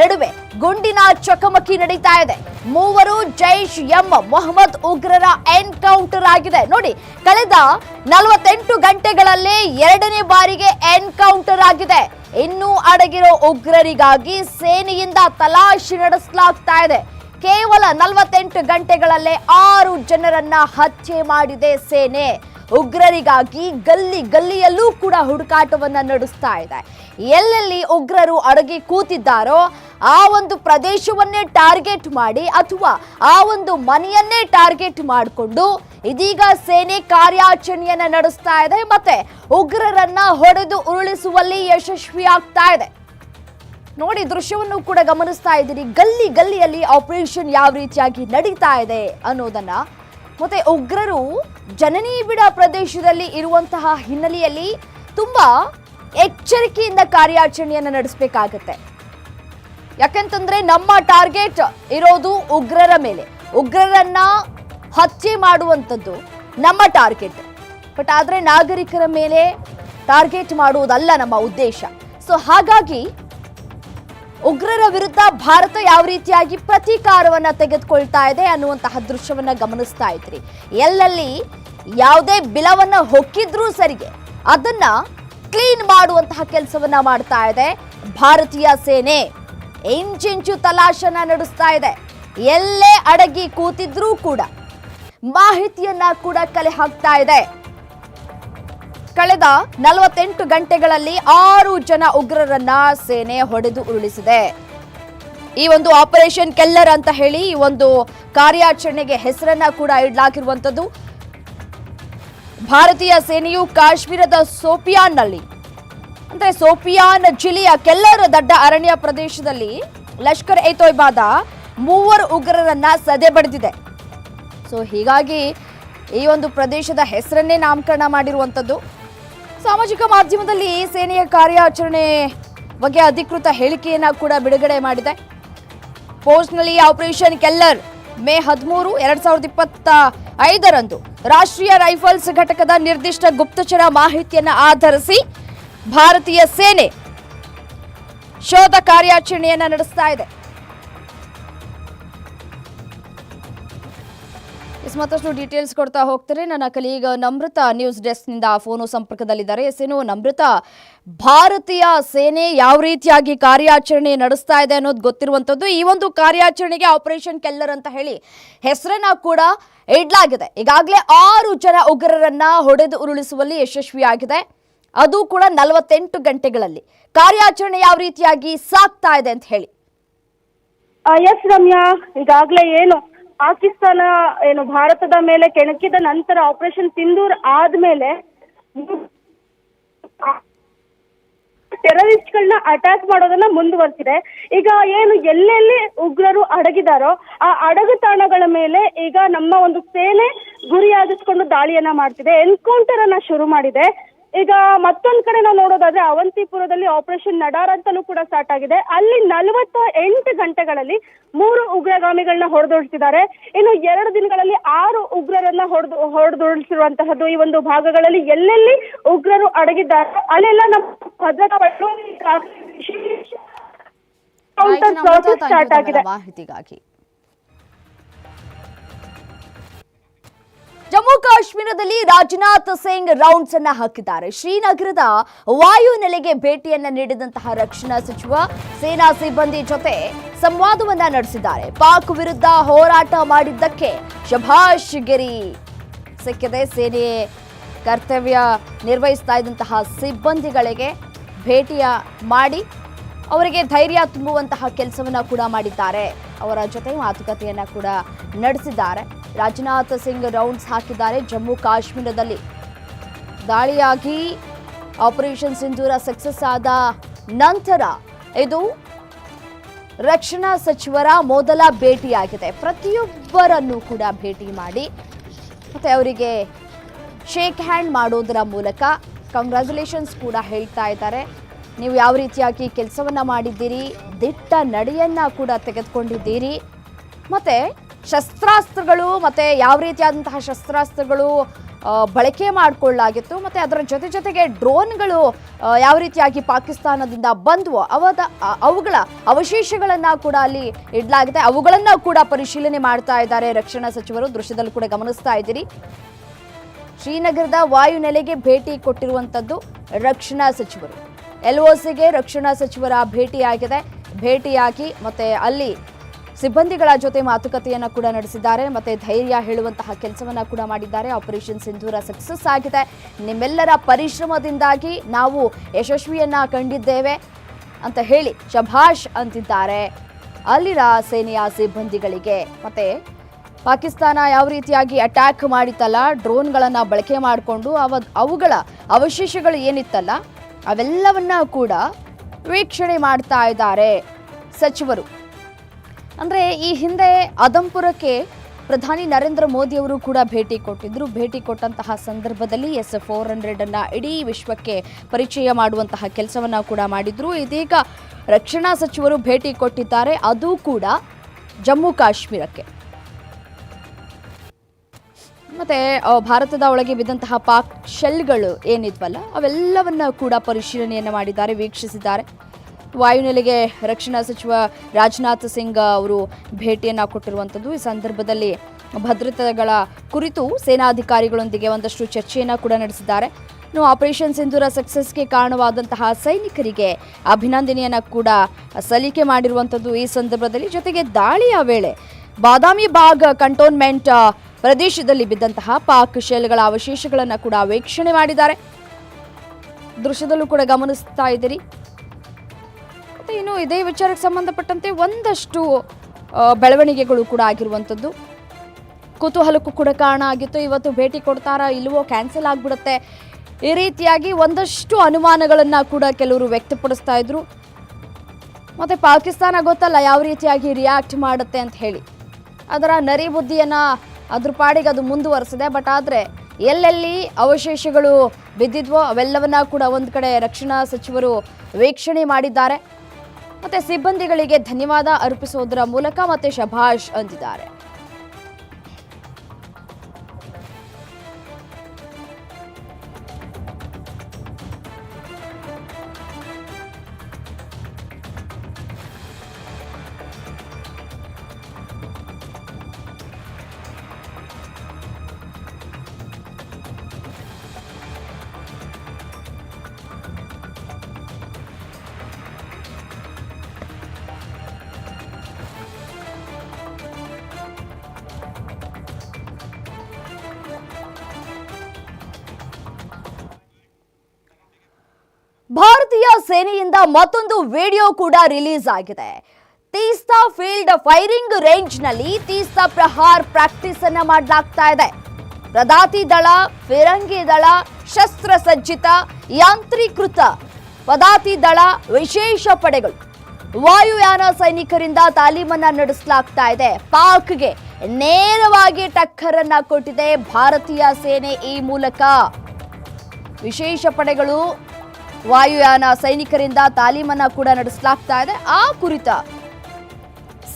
ನಡುವೆ ಗುಂಡಿನ ಚಕಮಕಿ ನಡೀತಾ ಇದೆ. ಮೂವರು ಜೈಷ್ ಎಂ ಮೊಹಮ್ಮದ್ ಉಗ್ರರ ಎನ್ಕೌಂಟರ್ ಆಗಿದೆ. ನೋಡಿ, ಕಳೆದ ನಲವತ್ತೆಂಟು ಗಂಟೆಗಳಲ್ಲಿ ಎರಡನೇ ಬಾರಿಗೆ ಎನ್ಕೌಂಟರ್ ಆಗಿದೆ. ಇನ್ನೂ ಅಡಗಿರೋ ಉಗ್ರರಿಗಾಗಿ ಸೇನೆಯಿಂದ ತಲಾಶಿ ನಡೆಸಲಾಗ್ತಾ ಇದೆ. ಕೇವಲ ನಲವತ್ತೆಂಟು ಗಂಟೆಗಳಲ್ಲೇ ಆರು ಜನರನ್ನ ಹತ್ಯೆ ಮಾಡಿದೆ ಸೇನೆ. ಉಗ್ರರಿಗಾಗಿ ಗಲ್ಲಿ ಗಲ್ಲಿಯಲ್ಲೂ ಕೂಡ ಹುಡುಕಾಟವನ್ನ ನಡೆಸ್ತಾ ಇದೆ. ಎಲ್ಲೆಲ್ಲಿ ಉಗ್ರರು ಅಡಗಿ ಕೂತಿದ್ದಾರೋ ಆ ಒಂದು ಪ್ರದೇಶವನ್ನೇ ಟಾರ್ಗೆಟ್ ಮಾಡಿ ಅಥವಾ ಆ ಒಂದು ಮನೆಯನ್ನೇ ಟಾರ್ಗೆಟ್ ಮಾಡಿಕೊಂಡು ಇದೀಗ ಸೇನೆ ಕಾರ್ಯಾಚರಣೆಯನ್ನ ನಡೆಸ್ತಾ ಇದೆ ಮತ್ತೆ ಉಗ್ರರನ್ನ ಹೊಡೆದು ಉರುಳಿಸುವಲ್ಲಿ ಯಶಸ್ವಿಯಾಗ್ತಾ ಇದೆ. ನೋಡಿ, ದೃಶ್ಯವನ್ನು ಕೂಡ ಗಮನಿಸ್ತಾ ಇದ್ದೀರಿ. ಗಲ್ಲಿ ಗಲ್ಲಿಯಲ್ಲಿ ಆಪರೇಷನ್ ಯಾವ ರೀತಿಯಾಗಿ ನಡೀತಾ ಇದೆ ಅನ್ನೋದನ್ನ. ಮತ್ತೆ ಉಗ್ರರು ಜನನಿಬಿಡ ಪ್ರದೇಶದಲ್ಲಿ ಇರುವಂತಹ ಹಿನ್ನೆಲೆಯಲ್ಲಿ ತುಂಬಾ ಎಚ್ಚರಿಕೆಯಿಂದ ಕಾರ್ಯಾಚರಣೆಯನ್ನು ನಡೆಸಬೇಕಾಗತ್ತೆ. ಯಾಕಂತಂದ್ರೆ ನಮ್ಮ ಟಾರ್ಗೆಟ್ ಇರೋದು ಉಗ್ರರ ಮೇಲೆ. ಉಗ್ರರನ್ನ ಹತ್ಯೆ ಮಾಡುವಂಥದ್ದು ನಮ್ಮ ಟಾರ್ಗೆಟ್. ಬಟ್ ಆದ್ರೆ ನಾಗರಿಕರ ಮೇಲೆ ಟಾರ್ಗೆಟ್ ಮಾಡುವುದಲ್ಲ ನಮ್ಮ ಉದ್ದೇಶ. ಸೊ ಹಾಗಾಗಿ ಉಗ್ರರ ವಿರುದ್ಧ ಭಾರತ ಯಾವ ರೀತಿಯಾಗಿ ಪ್ರತೀಕಾರವನ್ನು ತೆಗೆದುಕೊಳ್ತಾ ಇದೆ ಅನ್ನುವಂತಹ ದೃಶ್ಯವನ್ನ ಗಮನಿಸ್ತಾ ಇದ್ರಿ. ಎಲ್ಲಲ್ಲಿ ಯಾವುದೇ ಬಿಲವನ್ನ ಹೊಕ್ಕಿದ್ರೂ ಸರಿಗೆ ಅದನ್ನ ಕ್ಲೀನ್ ಮಾಡುವಂತಹ ಕೆಲಸವನ್ನ ಮಾಡ್ತಾ ಇದೆ. ಭಾರತೀಯ ಸೇನೆ ಇಂಚಿಂಚು ತಲಾಶನ ನಡೆಸ್ತಾ ಇದೆ. ಎಲ್ಲೇ ಅಡಗಿ ಕೂತಿದ್ರೂ ಕೂಡ ಮಾಹಿತಿಯನ್ನ ಕೂಡ ಕಲೆ ಹಾಕ್ತಾ ಇದೆ. ಕಳೆದ ನಲವತ್ತೆಂಟು ಗಂಟೆಗಳಲ್ಲಿ ಆರು ಜನ ಉಗ್ರರನ್ನ ಸೇನೆ ಹೊಡೆದು ಉರುಳಿಸಿದೆ. ಈ ಒಂದು ಆಪರೇಷನ್ ಕೆಲ್ಲರ್ ಅಂತ ಹೇಳಿ ಈ ಒಂದು ಕಾರ್ಯಾಚರಣೆಗೆ ಹೆಸರನ್ನ ಕೂಡ ಇಡಲಾಗಿರುವಂತದ್ದು ಭಾರತೀಯ ಸೇನೆಯು ಕಾಶ್ಮೀರದ ಸೋಪಿಯಾನ್ನಲ್ಲಿ, ಅಂದ್ರೆ ಸೋಪಿಯಾನ್ ಜಿಲ್ಲೆಯ ಕೆಲ್ಲರ್ ದಡ್ಡ ಅರಣ್ಯ ಪ್ರದೇಶದಲ್ಲಿ ಲಷ್ಕರ್ ಎ ತೊಯ್ಬಾದ ಮೂವರು ಉಗ್ರರನ್ನ ಸದೆ ಬಡಿದಿದೆ. ಸೊ ಹೀಗಾಗಿ ಈ ಒಂದು ಪ್ರದೇಶದ ಹೆಸರನ್ನೇ ನಾಮಕರಣ ಮಾಡಿರುವಂಥದ್ದು. ಸಾಮಾಜಿಕ ಮಾಧ್ಯಮದಲ್ಲಿ ಸೇನೆಯ ಕಾರ್ಯಾಚರಣೆ ಬಗ್ಗೆ ಅಧಿಕೃತ ಹೇಳಿಕೆಯನ್ನ ಕೂಡ ಬಿಡುಗಡೆ ಮಾಡಿದೆ. ಪೋಸ್ಟ್ನಲ್ಲಿ ಆಪರೇಷನ್ ಕೆಲ್ಲರ್ ಮೇ ಹದಿಮೂರು, ಎರಡ್ ಸಾವಿರದ ಇಪ್ಪತ್ತ ಐದರಂದು ರಾಷ್ಟ್ರೀಯ ರೈಫಲ್ಸ್ ಘಟಕದ ನಿರ್ದಿಷ್ಟ ಗುಪ್ತಚರ ಮಾಹಿತಿಯನ್ನ ಆಧರಿಸಿ ಭಾರತೀಯ ಸೇನೆ ಶೋಧ ಕಾರ್ಯಾಚರಣೆಯನ್ನ ನಡೆಸ್ತಾ ಇದೆ. ಮತ್ತಷ್ಟು ಡೀಟೇಲ್ಸ್ ಕೊಡ್ತಾ ಹೋಗ್ತಾರೆ ನನ್ನ ಕಲೀಗ ನಮೃತ ನ್ಯೂಸ್ ಡೆಸ್ಕ್ನಿಂದ ಫೋನು ಸಂಪರ್ಕದಲ್ಲಿದ್ದಾರೆ. ನಮ್ರತಾ ನಮೃತ ಭಾರತೀಯ ಸೇನೆ ಯಾವ ರೀತಿಯಾಗಿ ಕಾರ್ಯಾಚರಣೆ ನಡೆಸ್ತಾ ಇದೆ ಅನ್ನೋದು ಗೊತ್ತಿರುವಂಥದ್ದು. ಈ ಒಂದು ಕಾರ್ಯಾಚರಣೆಗೆ ಆಪರೇಷನ್ ಕೆಲ್ಲರ್ ಅಂತ ಹೇಳಿ ಹೆಸರನ್ನ ಕೂಡ ಇಡ್ಲಾಗಿದೆ. ಈಗಾಗಲೇ ಆರು ಜನ ಉಗ್ರರನ್ನ ಹೊಡೆದು ಉರುಳಿಸುವಲ್ಲಿ ಯಶಸ್ವಿಯಾಗಿದೆ. ಅದು ಕೂಡ ನಲವತ್ತೆಂಟು ಗಂಟೆಗಳಲ್ಲಿ. ಕಾರ್ಯಾಚರಣೆ ಯಾವ ರೀತಿಯಾಗಿ ಸಾಗ್ತಾ ಇದೆ ಅಂತ ಹೇಳಿ. ಎಸ್ ರಮ್ಯಾ. ಈಗಾಗಲೇ ಏನು ಪಾಕಿಸ್ತಾನ ಏನು ಭಾರತದ ಮೇಲೆ ಕೆಣಕಿದ ನಂತರ ಆಪರೇಷನ್ ಸಿಂಧೂರ್ ಆದ್ಮೇಲೆ ಟೆರರಿಸ್ಟ್ಗಳನ್ನ ಅಟ್ಯಾಕ್ ಮಾಡೋದನ್ನ ಮುಂದುವರೆಸಿದೆ. ಈಗ ಏನು ಎಲ್ಲೆಲ್ಲಿ ಉಗ್ರರು ಅಡಗಿದಾರೋ ಆ ಅಡಗು ತಾಣಗಳ ಮೇಲೆ ಈಗ ನಮ್ಮ ಒಂದು ಸೇನೆ ಗುರಿಯಾಗಿಸ್ಕೊಂಡು ದಾಳಿಯನ್ನ ಮಾಡ್ತಿದೆ. ಎನ್ಕೌಂಟರ್ ಅನ್ನ ಶುರು ಮಾಡಿದೆ. ಈಗ ಮತ್ತೊಂದ್ ಕಡೆ ನಾವು ನೋಡೋದಾದ್ರೆ ಅವಂತಿಪುರದಲ್ಲಿ ಆಪರೇಷನ್ ನಡಾರ್ ಅಂತಲೂ ಕೂಡ ಸ್ಟಾರ್ಟ್ ಆಗಿದೆ. ಅಲ್ಲಿ ನಲವತ್ತ ಎಂಟು ಗಂಟೆಗಳಲ್ಲಿ ಮೂರು ಉಗ್ರಗಾಮಿಗಳನ್ನ ಹೊಡೆದೋಡಿಸಿದ್ದಾರೆ. ಇನ್ನು ಎರಡು ದಿನಗಳಲ್ಲಿ ಆರು ಉಗ್ರರನ್ನ ಹೊಡೆದು ಹೊಡೆದೊಳಿಸಿರುವಂತಹದ್ದು ಈ ಒಂದು ಭಾಗಗಳಲ್ಲಿ ಎಲ್ಲೆಲ್ಲಿ ಉಗ್ರರು ಅಡಗಿದ್ದಾರೆ ಅಲ್ಲೆಲ್ಲ ನಮ್ಮ ಭದ್ರತಾ you ಸ್ಟಾರ್ಟ್ ಆಗಿದೆ. ಮಾಹಿತಿಗಾಗಿ. ಜಮ್ಮು ಕಾಶ್ಮೀರದಲ್ಲಿ ರಾಜನಾಥ್ ಸಿಂಗ್ ರೌಂಡ್ಸ್ ಅನ್ನ ಹಾಕಿದ್ದಾರೆ. ಶ್ರೀನಗರದ ವಾಯು ನೆಲೆಗೆ ಭೇಟಿಯನ್ನ ನೀಡಿದಂತಹ ರಕ್ಷಣಾ ಸಚಿವ, ಸೇನಾ ಸಿಬ್ಬಂದಿ ಜೊತೆ ಸಂವಾದವನ್ನ ನಡೆಸಿದ್ದಾರೆ. ಪಾಕ್ ವಿರುದ್ಧ ಹೋರಾಟ ಮಾಡಿದ್ದಕ್ಕೆ ಶಭಾಷ್ ಗಿರಿ. ಸಿಕ್ಕಿದೆ ಸೇನೆ ಕರ್ತವ್ಯ ನಿರ್ವಹಿಸ್ತಾ ಇದ್ದಂತಹ ಸಿಬ್ಬಂದಿಗಳಿಗೆ ಭೇಟಿಯ ಮಾಡಿ ಅವರಿಗೆ ಧೈರ್ಯ ತುಂಬುವಂತಹ ಕೆಲಸವನ್ನ ಕೂಡ ಮಾಡಿದ್ದಾರೆ. ಅವರ ಜೊತೆ ಮಾತುಕತೆಯನ್ನ ಕೂಡ ನಡೆಸಿದ್ದಾರೆ. ರಾಜನಾಥ್ ಸಿಂಗ್ ರೌಂಡ್ಸ್ ಹಾಕಿದ್ದಾರೆ. ಜಮ್ಮು ಕಾಶ್ಮೀರದಲ್ಲಿ ದಾಳಿಯಾಗಿ ಆಪರೇಷನ್ ಸಿಂಧೂರ ಸಕ್ಸಸ್ ಆದ ನಂತರ ಇದು ರಕ್ಷಣಾ ಸಚಿವರ ಮೊದಲ ಭೇಟಿಯಾಗಿದೆ. ಪ್ರತಿಯೊಬ್ಬರನ್ನು ಕೂಡ ಭೇಟಿ ಮಾಡಿ ಮತ್ತೆ ಅವರಿಗೆ ಶೇಕ್ ಹ್ಯಾಂಡ್ ಮಾಡೋದರ ಮೂಲಕ ಕಂಗ್ರ್ಯಾಚುಲೇಷನ್ಸ್ ಕೂಡ ಹೇಳ್ತಾ ಇದ್ದಾರೆ. ನೀವು ಯಾವ ರೀತಿಯಾಗಿ ಕೆಲಸವನ್ನ ಮಾಡಿದ್ದೀರಿ? ದಿಟ್ಟ ನಡೆಯನ್ನ ಕೂಡ ತೆಗೆದುಕೊಂಡಿದ್ದೀರಿ. ಮತ್ತೆ ಶಸ್ತ್ರಾಸ್ತ್ರಗಳು, ಮತ್ತೆ ಯಾವ ರೀತಿಯಾದಂತಹ ಶಸ್ತ್ರಾಸ್ತ್ರಗಳು ಬಳಕೆ ಮಾಡಿಕೊಳ್ಳಲಾಗಿತ್ತು, ಮತ್ತೆ ಅದರ ಜೊತೆ ಜೊತೆಗೆ ಡ್ರೋನ್ಗಳು ಯಾವ ರೀತಿಯಾಗಿ ಪಾಕಿಸ್ತಾನದಿಂದ ಬಂದವು, ಅವದ ಅವುಗಳ ಅವಶೇಷಗಳನ್ನ ಕೂಡ ಅಲ್ಲಿ ಇಡಲಾಗಿದೆ. ಅವುಗಳನ್ನ ಕೂಡ ಪರಿಶೀಲನೆ ಮಾಡ್ತಾ ಇದ್ದಾರೆ ರಕ್ಷಣಾ ಸಚಿವರು. ದೃಶ್ಯದಲ್ಲಿ ಕೂಡ ಗಮನಿಸ್ತಾ ಇದ್ದೀರಿ. ಶ್ರೀನಗರದ ವಾಯುನೆಲೆಗೆ ಭೇಟಿ ಕೊಟ್ಟಿರುವಂಥದ್ದು ರಕ್ಷಣಾ ಸಚಿವರು. ಎಲ್ಒಸಿಗೆ ರಕ್ಷಣಾ ಸಚಿವರ ಭೇಟಿಯಾಗಿದೆ. ಭೇಟಿಯಾಗಿ ಮತ್ತೆ ಅಲ್ಲಿ ಸಿಬ್ಬಂದಿಗಳ ಜೊತೆ ಮಾತುಕತೆಯನ್ನು ಕೂಡ ನಡೆಸಿದ್ದಾರೆ. ಮತ್ತೆ ಧೈರ್ಯ ಹೇಳುವಂತಹ ಕೆಲಸವನ್ನ ಕೂಡ ಮಾಡಿದ್ದಾರೆ. ಆಪರೇಷನ್ ಸಿಂಧೂರ ಸಕ್ಸಸ್ ಆಗಿದೆ. ನಿಮ್ಮೆಲ್ಲರ ಪರಿಶ್ರಮದಿಂದಾಗಿ ನಾವು ಯಶಸ್ವಿಯನ್ನ ಕಂಡಿದ್ದೇವೆ ಅಂತ ಹೇಳಿ ಶಭಾಷ್ ಅಂತಿದ್ದಾರೆ. ಅಲ್ಲಿನ ಸೇನೆಯ ಸಿಬ್ಬಂದಿಗಳಿಗೆ ಮತ್ತೆ ಪಾಕಿಸ್ತಾನ ಯಾವ ರೀತಿಯಾಗಿ ಅಟ್ಯಾಕ್ ಮಾಡಿತ್ತಲ್ಲ ಡ್ರೋನ್ಗಳನ್ನು ಬಳಕೆ ಮಾಡಿಕೊಂಡು ಅವ ಅವುಗಳ ಅವಶೇಷಗಳು ಏನಿತ್ತಲ್ಲ ಅವೆಲ್ಲವನ್ನ ಕೂಡ ವೀಕ್ಷಣೆ ಮಾಡ್ತಾ ಇದ್ದಾರೆ ಸಚಿವರು. ಅಂದರೆ ಈ ಹಿಂದೆ ಅದಂಪುರಕ್ಕೆ ಪ್ರಧಾನಿ ನರೇಂದ್ರ ಮೋದಿ ಅವರು ಕೂಡ ಭೇಟಿ ಕೊಟ್ಟಿದ್ದರು ಭೇಟಿ ಕೊಟ್ಟಂತಹ ಸಂದರ್ಭದಲ್ಲಿ ಎಸ್ ಫೋರ್ ಹಂಡ್ರೆಡ್ ಅನ್ನ ಇಡೀ ವಿಶ್ವಕ್ಕೆ ಪರಿಚಯ ಮಾಡುವಂತಹ ಕೆಲಸವನ್ನ ಕೂಡ ಮಾಡಿದ್ರು. ಇದೀಗ ರಕ್ಷಣಾ ಸಚಿವರು ಭೇಟಿ ಕೊಟ್ಟಿದ್ದಾರೆ. ಅದು ಕೂಡ ಜಮ್ಮು ಕಾಶ್ಮೀರಕ್ಕೆ. ಮತ್ತೆ ಭಾರತದ ಒಳಗೆ ಬಿದ್ದಂತಹ ಪಾಕ್ ಶೆಲ್ಗಳು ಏನಿದ್ವಲ್ಲ, ಅವೆಲ್ಲವನ್ನ ಕೂಡ ಪರಿಶೀಲನೆಯನ್ನು ಮಾಡಿದ್ದಾರೆ, ವೀಕ್ಷಿಸಿದ್ದಾರೆ. ವಾಯುನೆಲೆಗೆ ರಕ್ಷಣಾ ಸಚಿವ ರಾಜನಾಥ್ ಸಿಂಗ್ ಅವರು ಭೇಟಿಯನ್ನ ಕೊಟ್ಟಿರುವಂಥದ್ದು. ಈ ಸಂದರ್ಭದಲ್ಲಿ ಭದ್ರತೆಗಳ ಕುರಿತು ಸೇನಾಧಿಕಾರಿಗಳೊಂದಿಗೆ ಒಂದಷ್ಟು ಚರ್ಚೆಯನ್ನ ಕೂಡ ನಡೆಸಿದ್ದಾರೆ. ಇನ್ನು ಆಪರೇಷನ್ ಸಿಂಧೂರ ಸಕ್ಸಸ್ಗೆ ಕಾರಣವಾದಂತಹ ಸೈನಿಕರಿಗೆ ಅಭಿನಂದನೆಯನ್ನ ಕೂಡ ಸಲ್ಲಿಕೆ ಮಾಡಿರುವಂಥದ್ದು ಈ ಸಂದರ್ಭದಲ್ಲಿ. ಜೊತೆಗೆ ದಾಳಿಯ ವೇಳೆ ಬಾದಾಮಿ ಬಾಗ್ ಕಂಟೋನ್ಮೆಂಟ್ ಪ್ರದೇಶದಲ್ಲಿ ಬಿದ್ದಂತಹ ಪಾಕ್ ಶೆಲ್ಗಳ ಅವಶೇಷಗಳನ್ನು ಕೂಡ ವೀಕ್ಷಣೆ ಮಾಡಿದ್ದಾರೆ. ದೃಶ್ಯದಲ್ಲೂ ಕೂಡ ಗಮನಿಸ್ತಾ ಇದ್ದೀರಿ. ಮತ್ತೆ ಇನ್ನು ಇದೇ ವಿಚಾರಕ್ಕೆ ಸಂಬಂಧಪಟ್ಟಂತೆ ಒಂದಷ್ಟು ಬೆಳವಣಿಗೆಗಳು ಕೂಡ ಆಗಿರುವಂಥದ್ದು. ಕುತೂಹಲಕ್ಕೂ ಕೂಡ ಕಾರಣ ಆಗಿತ್ತು. ಇವತ್ತು ಭೇಟಿ ಕೊಡ್ತಾರಾ ಇಲ್ವೋ ಕ್ಯಾನ್ಸಲ್ ಆಗಿಬಿಡುತ್ತೆ. ಈ ರೀತಿಯಾಗಿ ಒಂದಷ್ಟು ಅನುಮಾನಗಳನ್ನು ಕೂಡ ಕೆಲವರು ವ್ಯಕ್ತಪಡಿಸ್ತಾ ಇದ್ರು. ಮತ್ತೆ ಪಾಕಿಸ್ತಾನ ಗೊತ್ತಲ್ಲ ಯಾವ ರೀತಿಯಾಗಿ ರಿಯಾಕ್ಟ್ ಮಾಡುತ್ತೆ ಅಂತ ಹೇಳಿ. ಅದರ ನರಿ ಬುದ್ಧಿಯನ್ನ ಅದ್ರ ಪಾಡಿಗೆ ಅದು ಮುಂದುವರೆಸಿದೆ. ಬಟ್ ಆದರೆ ಎಲ್ಲೆಲ್ಲಿ ಅವಶೇಷಗಳು ಬಿದ್ದಿದ್ವೋ ಅವೆಲ್ಲವನ್ನ ಕೂಡ ಒಂದು ಕಡೆ ರಕ್ಷಣಾ ಸಚಿವರು ವೀಕ್ಷಣೆ ಮಾಡಿದ್ದಾರೆ. ಮತ್ತೆ ಸಿಬ್ಬಂದಿಗಳಿಗೆ ಧನ್ಯವಾದ ಅರ್ಪಿಸೋದರ ಮೂಲಕ ಮತ್ತೆ ಶಭಾಷ್ ಅಂದಿದ್ದಾರೆ. ಮತ್ತೊಂದು ವಿಡಿಯೋ ಕೂಡ ರಿಲೀಸ್ ಆಗಿದೆ. ತೀಸ್ತಾ ಫೀಲ್ಡ್ ಫೈರಿಂಗ್ ರೇಂಜ್ನಲ್ಲಿ ತೀಸ್ತಾ ಪ್ರಹಾರ್ ಪ್ರಾಕ್ಟೀಸ್ ಅನ್ನ ಮಾಡಲಾಗ್ತಾ ಇದೆ. ಪ್ರದಾತಿ ದಳ, ಫಿರಂಗಿ ದಳ ಶಸ್ತ್ರಸಜ್ಜಿತ ಯಾಂತ್ರೀಕೃತ ಪದಾತಿ ದಳ ವಿಶೇಷ ಪಡೆಗಳು. ವಾಯುಯಾನ ಸೈನಿಕರಿಂದ ತಾಲೀಮನ್ನ ನಡೆಸಲಾಗ್ತಾ ಇದೆ. ಪಾಕ್ಗೆ ನೇರವಾಗಿ ಟಕ್ಕರನ್ನ ಕೊಟ್ಟಿದೆ ಭಾರತೀಯ ಸೇನೆ ಈ ಮೂಲಕ. ವಿಶೇಷ ಪಡೆಗಳು ವಾಯುಯಾನ ಸೈನಿಕರಿಂದ ತಾಲೀಮನ್ನ ಕೂಡ ನಡೆಸಲಾಗ್ತಾ ಇದೆ. ಆ ಕುರಿತ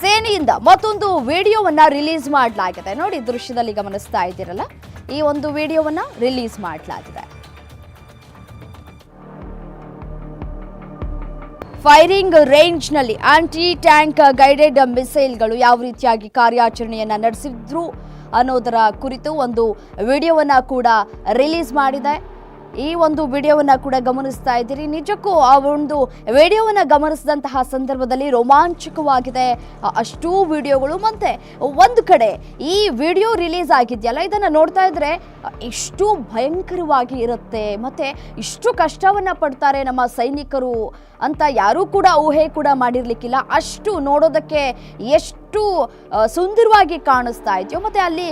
ಸೇನೆಯಿಂದ ಮತ್ತೊಂದು ವಿಡಿಯೋವನ್ನ ರಿಲೀಸ್ ಮಾಡಲಾಗಿದೆ. ನೋಡಿ, ದೃಶ್ಯದಲ್ಲಿ ಗಮನಿಸ್ತಾ ಇದ್ದೀರಲ್ಲ? ಈ ಒಂದು ವಿಡಿಯೋವನ್ನ ರಿಲೀಸ್ ಮಾಡಲಾಗಿದೆ. ಫೈರಿಂಗ್ ರೇಂಜ್ನಲ್ಲಿ ಆಂಟಿ ಟ್ಯಾಂಕ್ ಗೈಡೆಡ್ ಮಿಸೈಲ್ಗಳು ಯಾವ ರೀತಿಯಾಗಿ ಕಾರ್ಯಾಚರಣೆಯನ್ನ ನಡೆಸಿದ್ರು ಅನ್ನೋದರ ಕುರಿತು ಒಂದು ವಿಡಿಯೋವನ್ನ ಕೂಡ ರಿಲೀಸ್ ಮಾಡಿದೆ. ಈ ಒಂದು ವಿಡಿಯೋವನ್ನ ಕೂಡ ಗಮನಿಸ್ತಾ ಇದ್ದೀರಿ. ನಿಜಕ್ಕೂ ಆ ಒಂದು ವಿಡಿಯೋವನ್ನ ಗಮನಿಸಿದಂತಹ ಸಂದರ್ಭದಲ್ಲಿ ರೋಮಾಂಚಕವಾಗಿದೆ. ಅಷ್ಟೂ ವಿಡಿಯೋಗಳು ಮತ್ತೆ ಒಂದು ಕಡೆ ಈ ವಿಡಿಯೋ ರಿಲೀಸ್ ಆಗಿದೆಯಲ್ಲ, ಇದನ್ನ ನೋಡ್ತಾ ಇದ್ರೆ ಇಷ್ಟು ಭಯಂಕರವಾಗಿ ಇರುತ್ತೆ. ಮತ್ತೆ ಇಷ್ಟು ಕಷ್ಟವನ್ನ ಪಡ್ತಾರೆ ನಮ್ಮ ಸೈನಿಕರು ಅಂತ ಯಾರೂ ಕೂಡ ಊಹೆ ಕೂಡ ಮಾಡಿರ್ಲಿಕ್ಕಿಲ್ಲ. ಅಷ್ಟು ನೋಡೋದಕ್ಕೆ ಎಷ್ಟು ಸುಂದರವಾಗಿ ಕಾಣಿಸ್ತಾ ಇದೆಯೋ, ಮತ್ತೆ ಅಲ್ಲಿ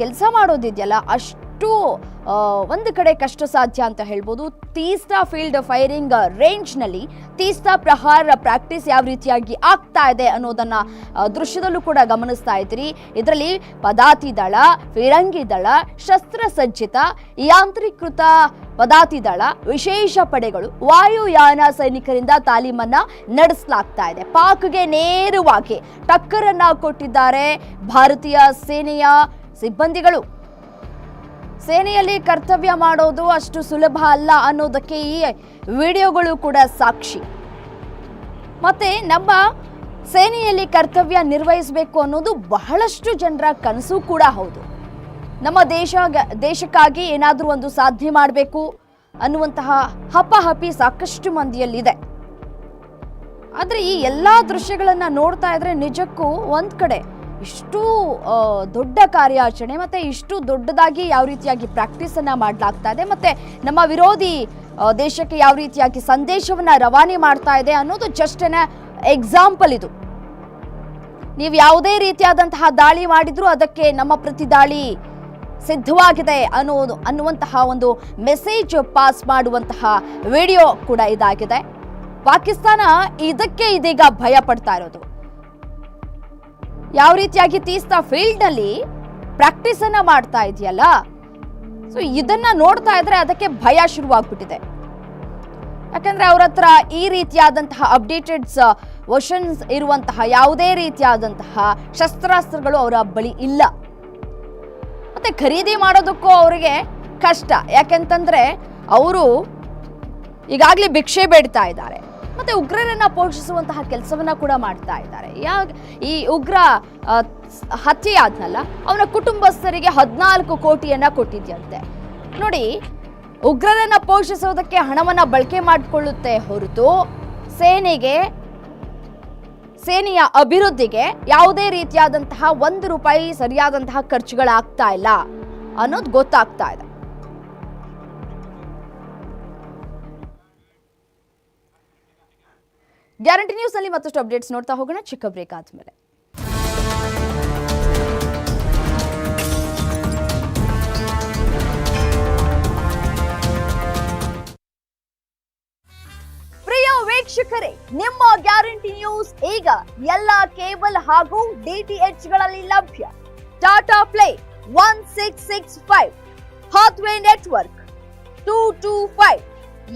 ಕೆಲಸ ಮಾಡೋದಿದೆಯಲ್ಲ, ಅಷ್ಟು ಆ, ಒಂದು ಕಡೆ ಕಷ್ಟ ಸಾಧ್ಯ ಅಂತ ಹೇಳ್ಬೋದು. ತೀಸ್ತಾ ಫೀಲ್ಡ್ ಫೈರಿಂಗ್ ರೇಂಜ್ನಲ್ಲಿ ತೀಸ್ತಾ ಪ್ರಹಾರ ಪ್ರಾಕ್ಟೀಸ್ ಯಾವ ರೀತಿಯಾಗಿ ಆಗ್ತಾ ಇದೆ ಅನ್ನೋದನ್ನು ದೃಶ್ಯದಲ್ಲೂ ಕೂಡ ಗಮನಿಸ್ತಾ ಇದ್ದೀರಿ. ಇದರಲ್ಲಿ ಪದಾತಿ ದಳ ಫಿರಂಗಿ ದಳ ಶಸ್ತ್ರಸಜ್ಜಿತ ಯಾಂತ್ರೀಕೃತ ಪದಾತಿ ದಳ ವಿಶೇಷ ಪಡೆಗಳು ವಾಯುಯಾನ ಸೈನಿಕರಿಂದ ತಾಲೀಮನ್ನ ನಡೆಸಲಾಗ್ತಾ ಇದೆ. ಪಾಕ್ಗೆ ನೇರವಾಗಿ ಟಕ್ಕರನ್ನ ಕೊಟ್ಟಿದ್ದಾರೆ ಭಾರತೀಯ ಸೇನೆಯ ಸಿಬ್ಬಂದಿಗಳು. ಸೇನೆಯಲ್ಲಿ ಕರ್ತವ್ಯ ಮಾಡೋದು ಅಷ್ಟು ಸುಲಭ ಅಲ್ಲ ಅನ್ನೋದಕ್ಕೆ ಈ ವಿಡಿಯೋಗಳು ಕೂಡ ಸಾಕ್ಷಿ. ಮತ್ತೆ ನಮ್ಮ ಸೇನೆಯಲ್ಲಿ ಕರ್ತವ್ಯ ನಿರ್ವಹಿಸಬೇಕು ಅನ್ನೋದು ಬಹಳಷ್ಟು ಜನರ ಕನಸು ಕೂಡ ಹೌದು. ನಮ್ಮ ದೇಶ, ದೇಶಕ್ಕಾಗಿ ಏನಾದರೂ ಒಂದು ಸಾಧನೆ ಮಾಡಬೇಕು ಅನ್ನುವಂತಹ ಹಪಹಪಿ ಸಾಕಷ್ಟು ಮಂದಿಯಲ್ಲಿದೆ. ಆದರೆ ಈ ಎಲ್ಲ ದೃಶ್ಯಗಳನ್ನು ನೋಡ್ತಾ ಇದ್ರೆ ನಿಜಕ್ಕೂ ಒಂದು ಕಡೆ ಇಷ್ಟು ದೊಡ್ಡ ಕಾರ್ಯಾಚರಣೆ ಮತ್ತೆ ಇಷ್ಟು ದೊಡ್ಡದಾಗಿ ಯಾವ ರೀತಿಯಾಗಿ ಪ್ರಾಕ್ಟೀಸ್ ಅನ್ನ ಮಾಡಲಾಗ್ತಾ ಇದೆ ಮತ್ತೆ ನಮ್ಮ ವಿರೋಧಿ ದೇಶಕ್ಕೆ ಯಾವ ರೀತಿಯಾಗಿ ಸಂದೇಶವನ್ನ ರವಾನೆ ಮಾಡ್ತಾ ಇದೆ ಅನ್ನೋದು ಜಸ್ಟ್ ಎನ್ ಎಕ್ಸಾಂಪಲ್ ಇದು. ನೀವು ಯಾವುದೇ ರೀತಿಯಾದಂತಹ ದಾಳಿ ಮಾಡಿದರೂ ಅದಕ್ಕೆ ನಮ್ಮ ಪ್ರತಿ ದಾಳಿ ಸಿದ್ಧವಾಗಿದೆ ಅನ್ನೋದು, ಅನ್ನುವಂತಹ ಒಂದು ಮೆಸೇಜ್ ಪಾಸ್ ಮಾಡುವಂತಹ ವಿಡಿಯೋ ಕೂಡ ಇದಾಗಿದೆ. ಪಾಕಿಸ್ತಾನ ಇದಕ್ಕೆ ಇದೀಗ ಭಯ ಪಡ್ತಾ ಇರೋದು. ಯಾವ ರೀತಿಯಾಗಿ ತೀಸ್ತಾ ಫೀಲ್ಡ್ ಅಲ್ಲಿ ಪ್ರಾಕ್ಟೀಸ್ ಅನ್ನ ಮಾಡ್ತಾ ಇದೆಯಲ್ಲ? ಸೊ ಇದನ್ನ ನೋಡ್ತಾ ಇದ್ರೆ ಅದಕ್ಕೆ ಭಯ ಶುರುವಾಗ್ಬಿಟ್ಟಿದೆ. ಯಾಕಂದ್ರೆ ಅವ್ರ ಹತ್ರ ಈ ರೀತಿಯಾದಂತಹ ಅಪ್ಡೇಟೆಡ್ಸ್ ವರ್ಷನ್ಸ್ ಇರುವಂತಹ ಯಾವುದೇ ರೀತಿಯಾದಂತಹ ಶಸ್ತ್ರಾಸ್ತ್ರಗಳು ಅವರ ಬಳಿ ಇಲ್ಲ. ಮತ್ತೆ ಖರೀದಿ ಮಾಡೋದಕ್ಕೂ ಅವರಿಗೆ ಕಷ್ಟ. ಯಾಕೆಂತಂದ್ರೆ, ಅವರು ಈಗಾಗಲೇ ಭಿಕ್ಷೆ ಬೇಡ್ತಾ ಇದ್ದಾರೆ. ಮತ್ತೆ ಉಗ್ರರನ್ನ ಪೋಷಿಸುವಂತಹ ಕೆಲಸವನ್ನ ಕೂಡ ಮಾಡ್ತಾ ಇದ್ದಾರೆ. ಯಾಕೆ ಈ ಉಗ್ರ ಹತ್ಯೆ ಆದ್ನಲ್ಲ, ಅವನ ಕುಟುಂಬಸ್ಥರಿಗೆ ಹದಿನಾಲ್ಕು ಕೋಟಿಯನ್ನ ಕೊಟ್ಟಿದ್ಯಂತೆ. ನೋಡಿ, ಉಗ್ರರನ್ನ ಪೋಷಿಸೋದಕ್ಕೆ ಹಣವನ್ನ ಬಳಕೆ ಮಾಡಿಕೊಳ್ಳುತ್ತೆ ಹೊರತು ಸೇನೆಗೆ, ಸೇನೆಯ ಅಭಿವೃದ್ಧಿಗೆ ಯಾವುದೇ ರೀತಿಯಾದಂತಹ ಒಂದು ರೂಪಾಯಿ ಸರಿಯಾದಂತಹ ಖರ್ಚುಗಳಾಗ್ತಾ ಇಲ್ಲ ಅನ್ನೋದು ಗೊತ್ತಾಗ್ತಾ ಇದೆ. ಗ್ಯಾರಂಟಿ ನ್ಯೂಸ್ ಅಲ್ಲಿ ಮತ್ತಷ್ಟು ಅಪ್ಡೇಟ್ಸ್ ನೋಡ್ತಾ ಹೋಗೋಣ. ಚಿಕ್ಕ ಬ್ರೇಕ್ ಆದ್ಮೇಲೆ. ವೀಕ್ಷಕರೇ, ನಿಮ್ಮ ಗ್ಯಾರಂಟಿ ನ್ಯೂಸ್ ಈಗ ಎಲ್ಲ ಕೇಬಲ್ ಹಾಗೂ ಡಿಟಿಎಚ್ಗಳಲ್ಲಿ ಲಭ್ಯ. Tata Play one six six five, Hathway network two two five,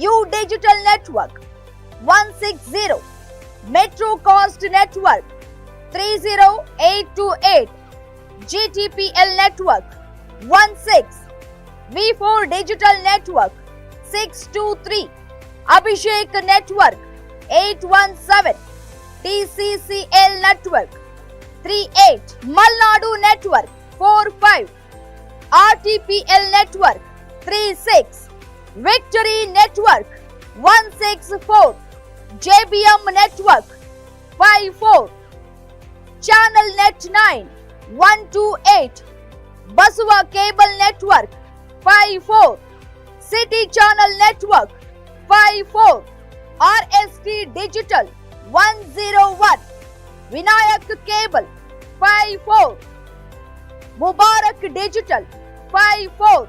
U digital network one six zero. Metro cast network three zero eight two eight GTPL network one six V four digital network six two three Abhishek network eight one seven TCCL network three eight Malnad network four five RTPL network three six victory network one six four JBM Network 54 Channel Net 9 128 Baswa Cable Network 54 City Channel Network 54 RST Digital 101 Vinayak Cable 54 Mubarak Digital 54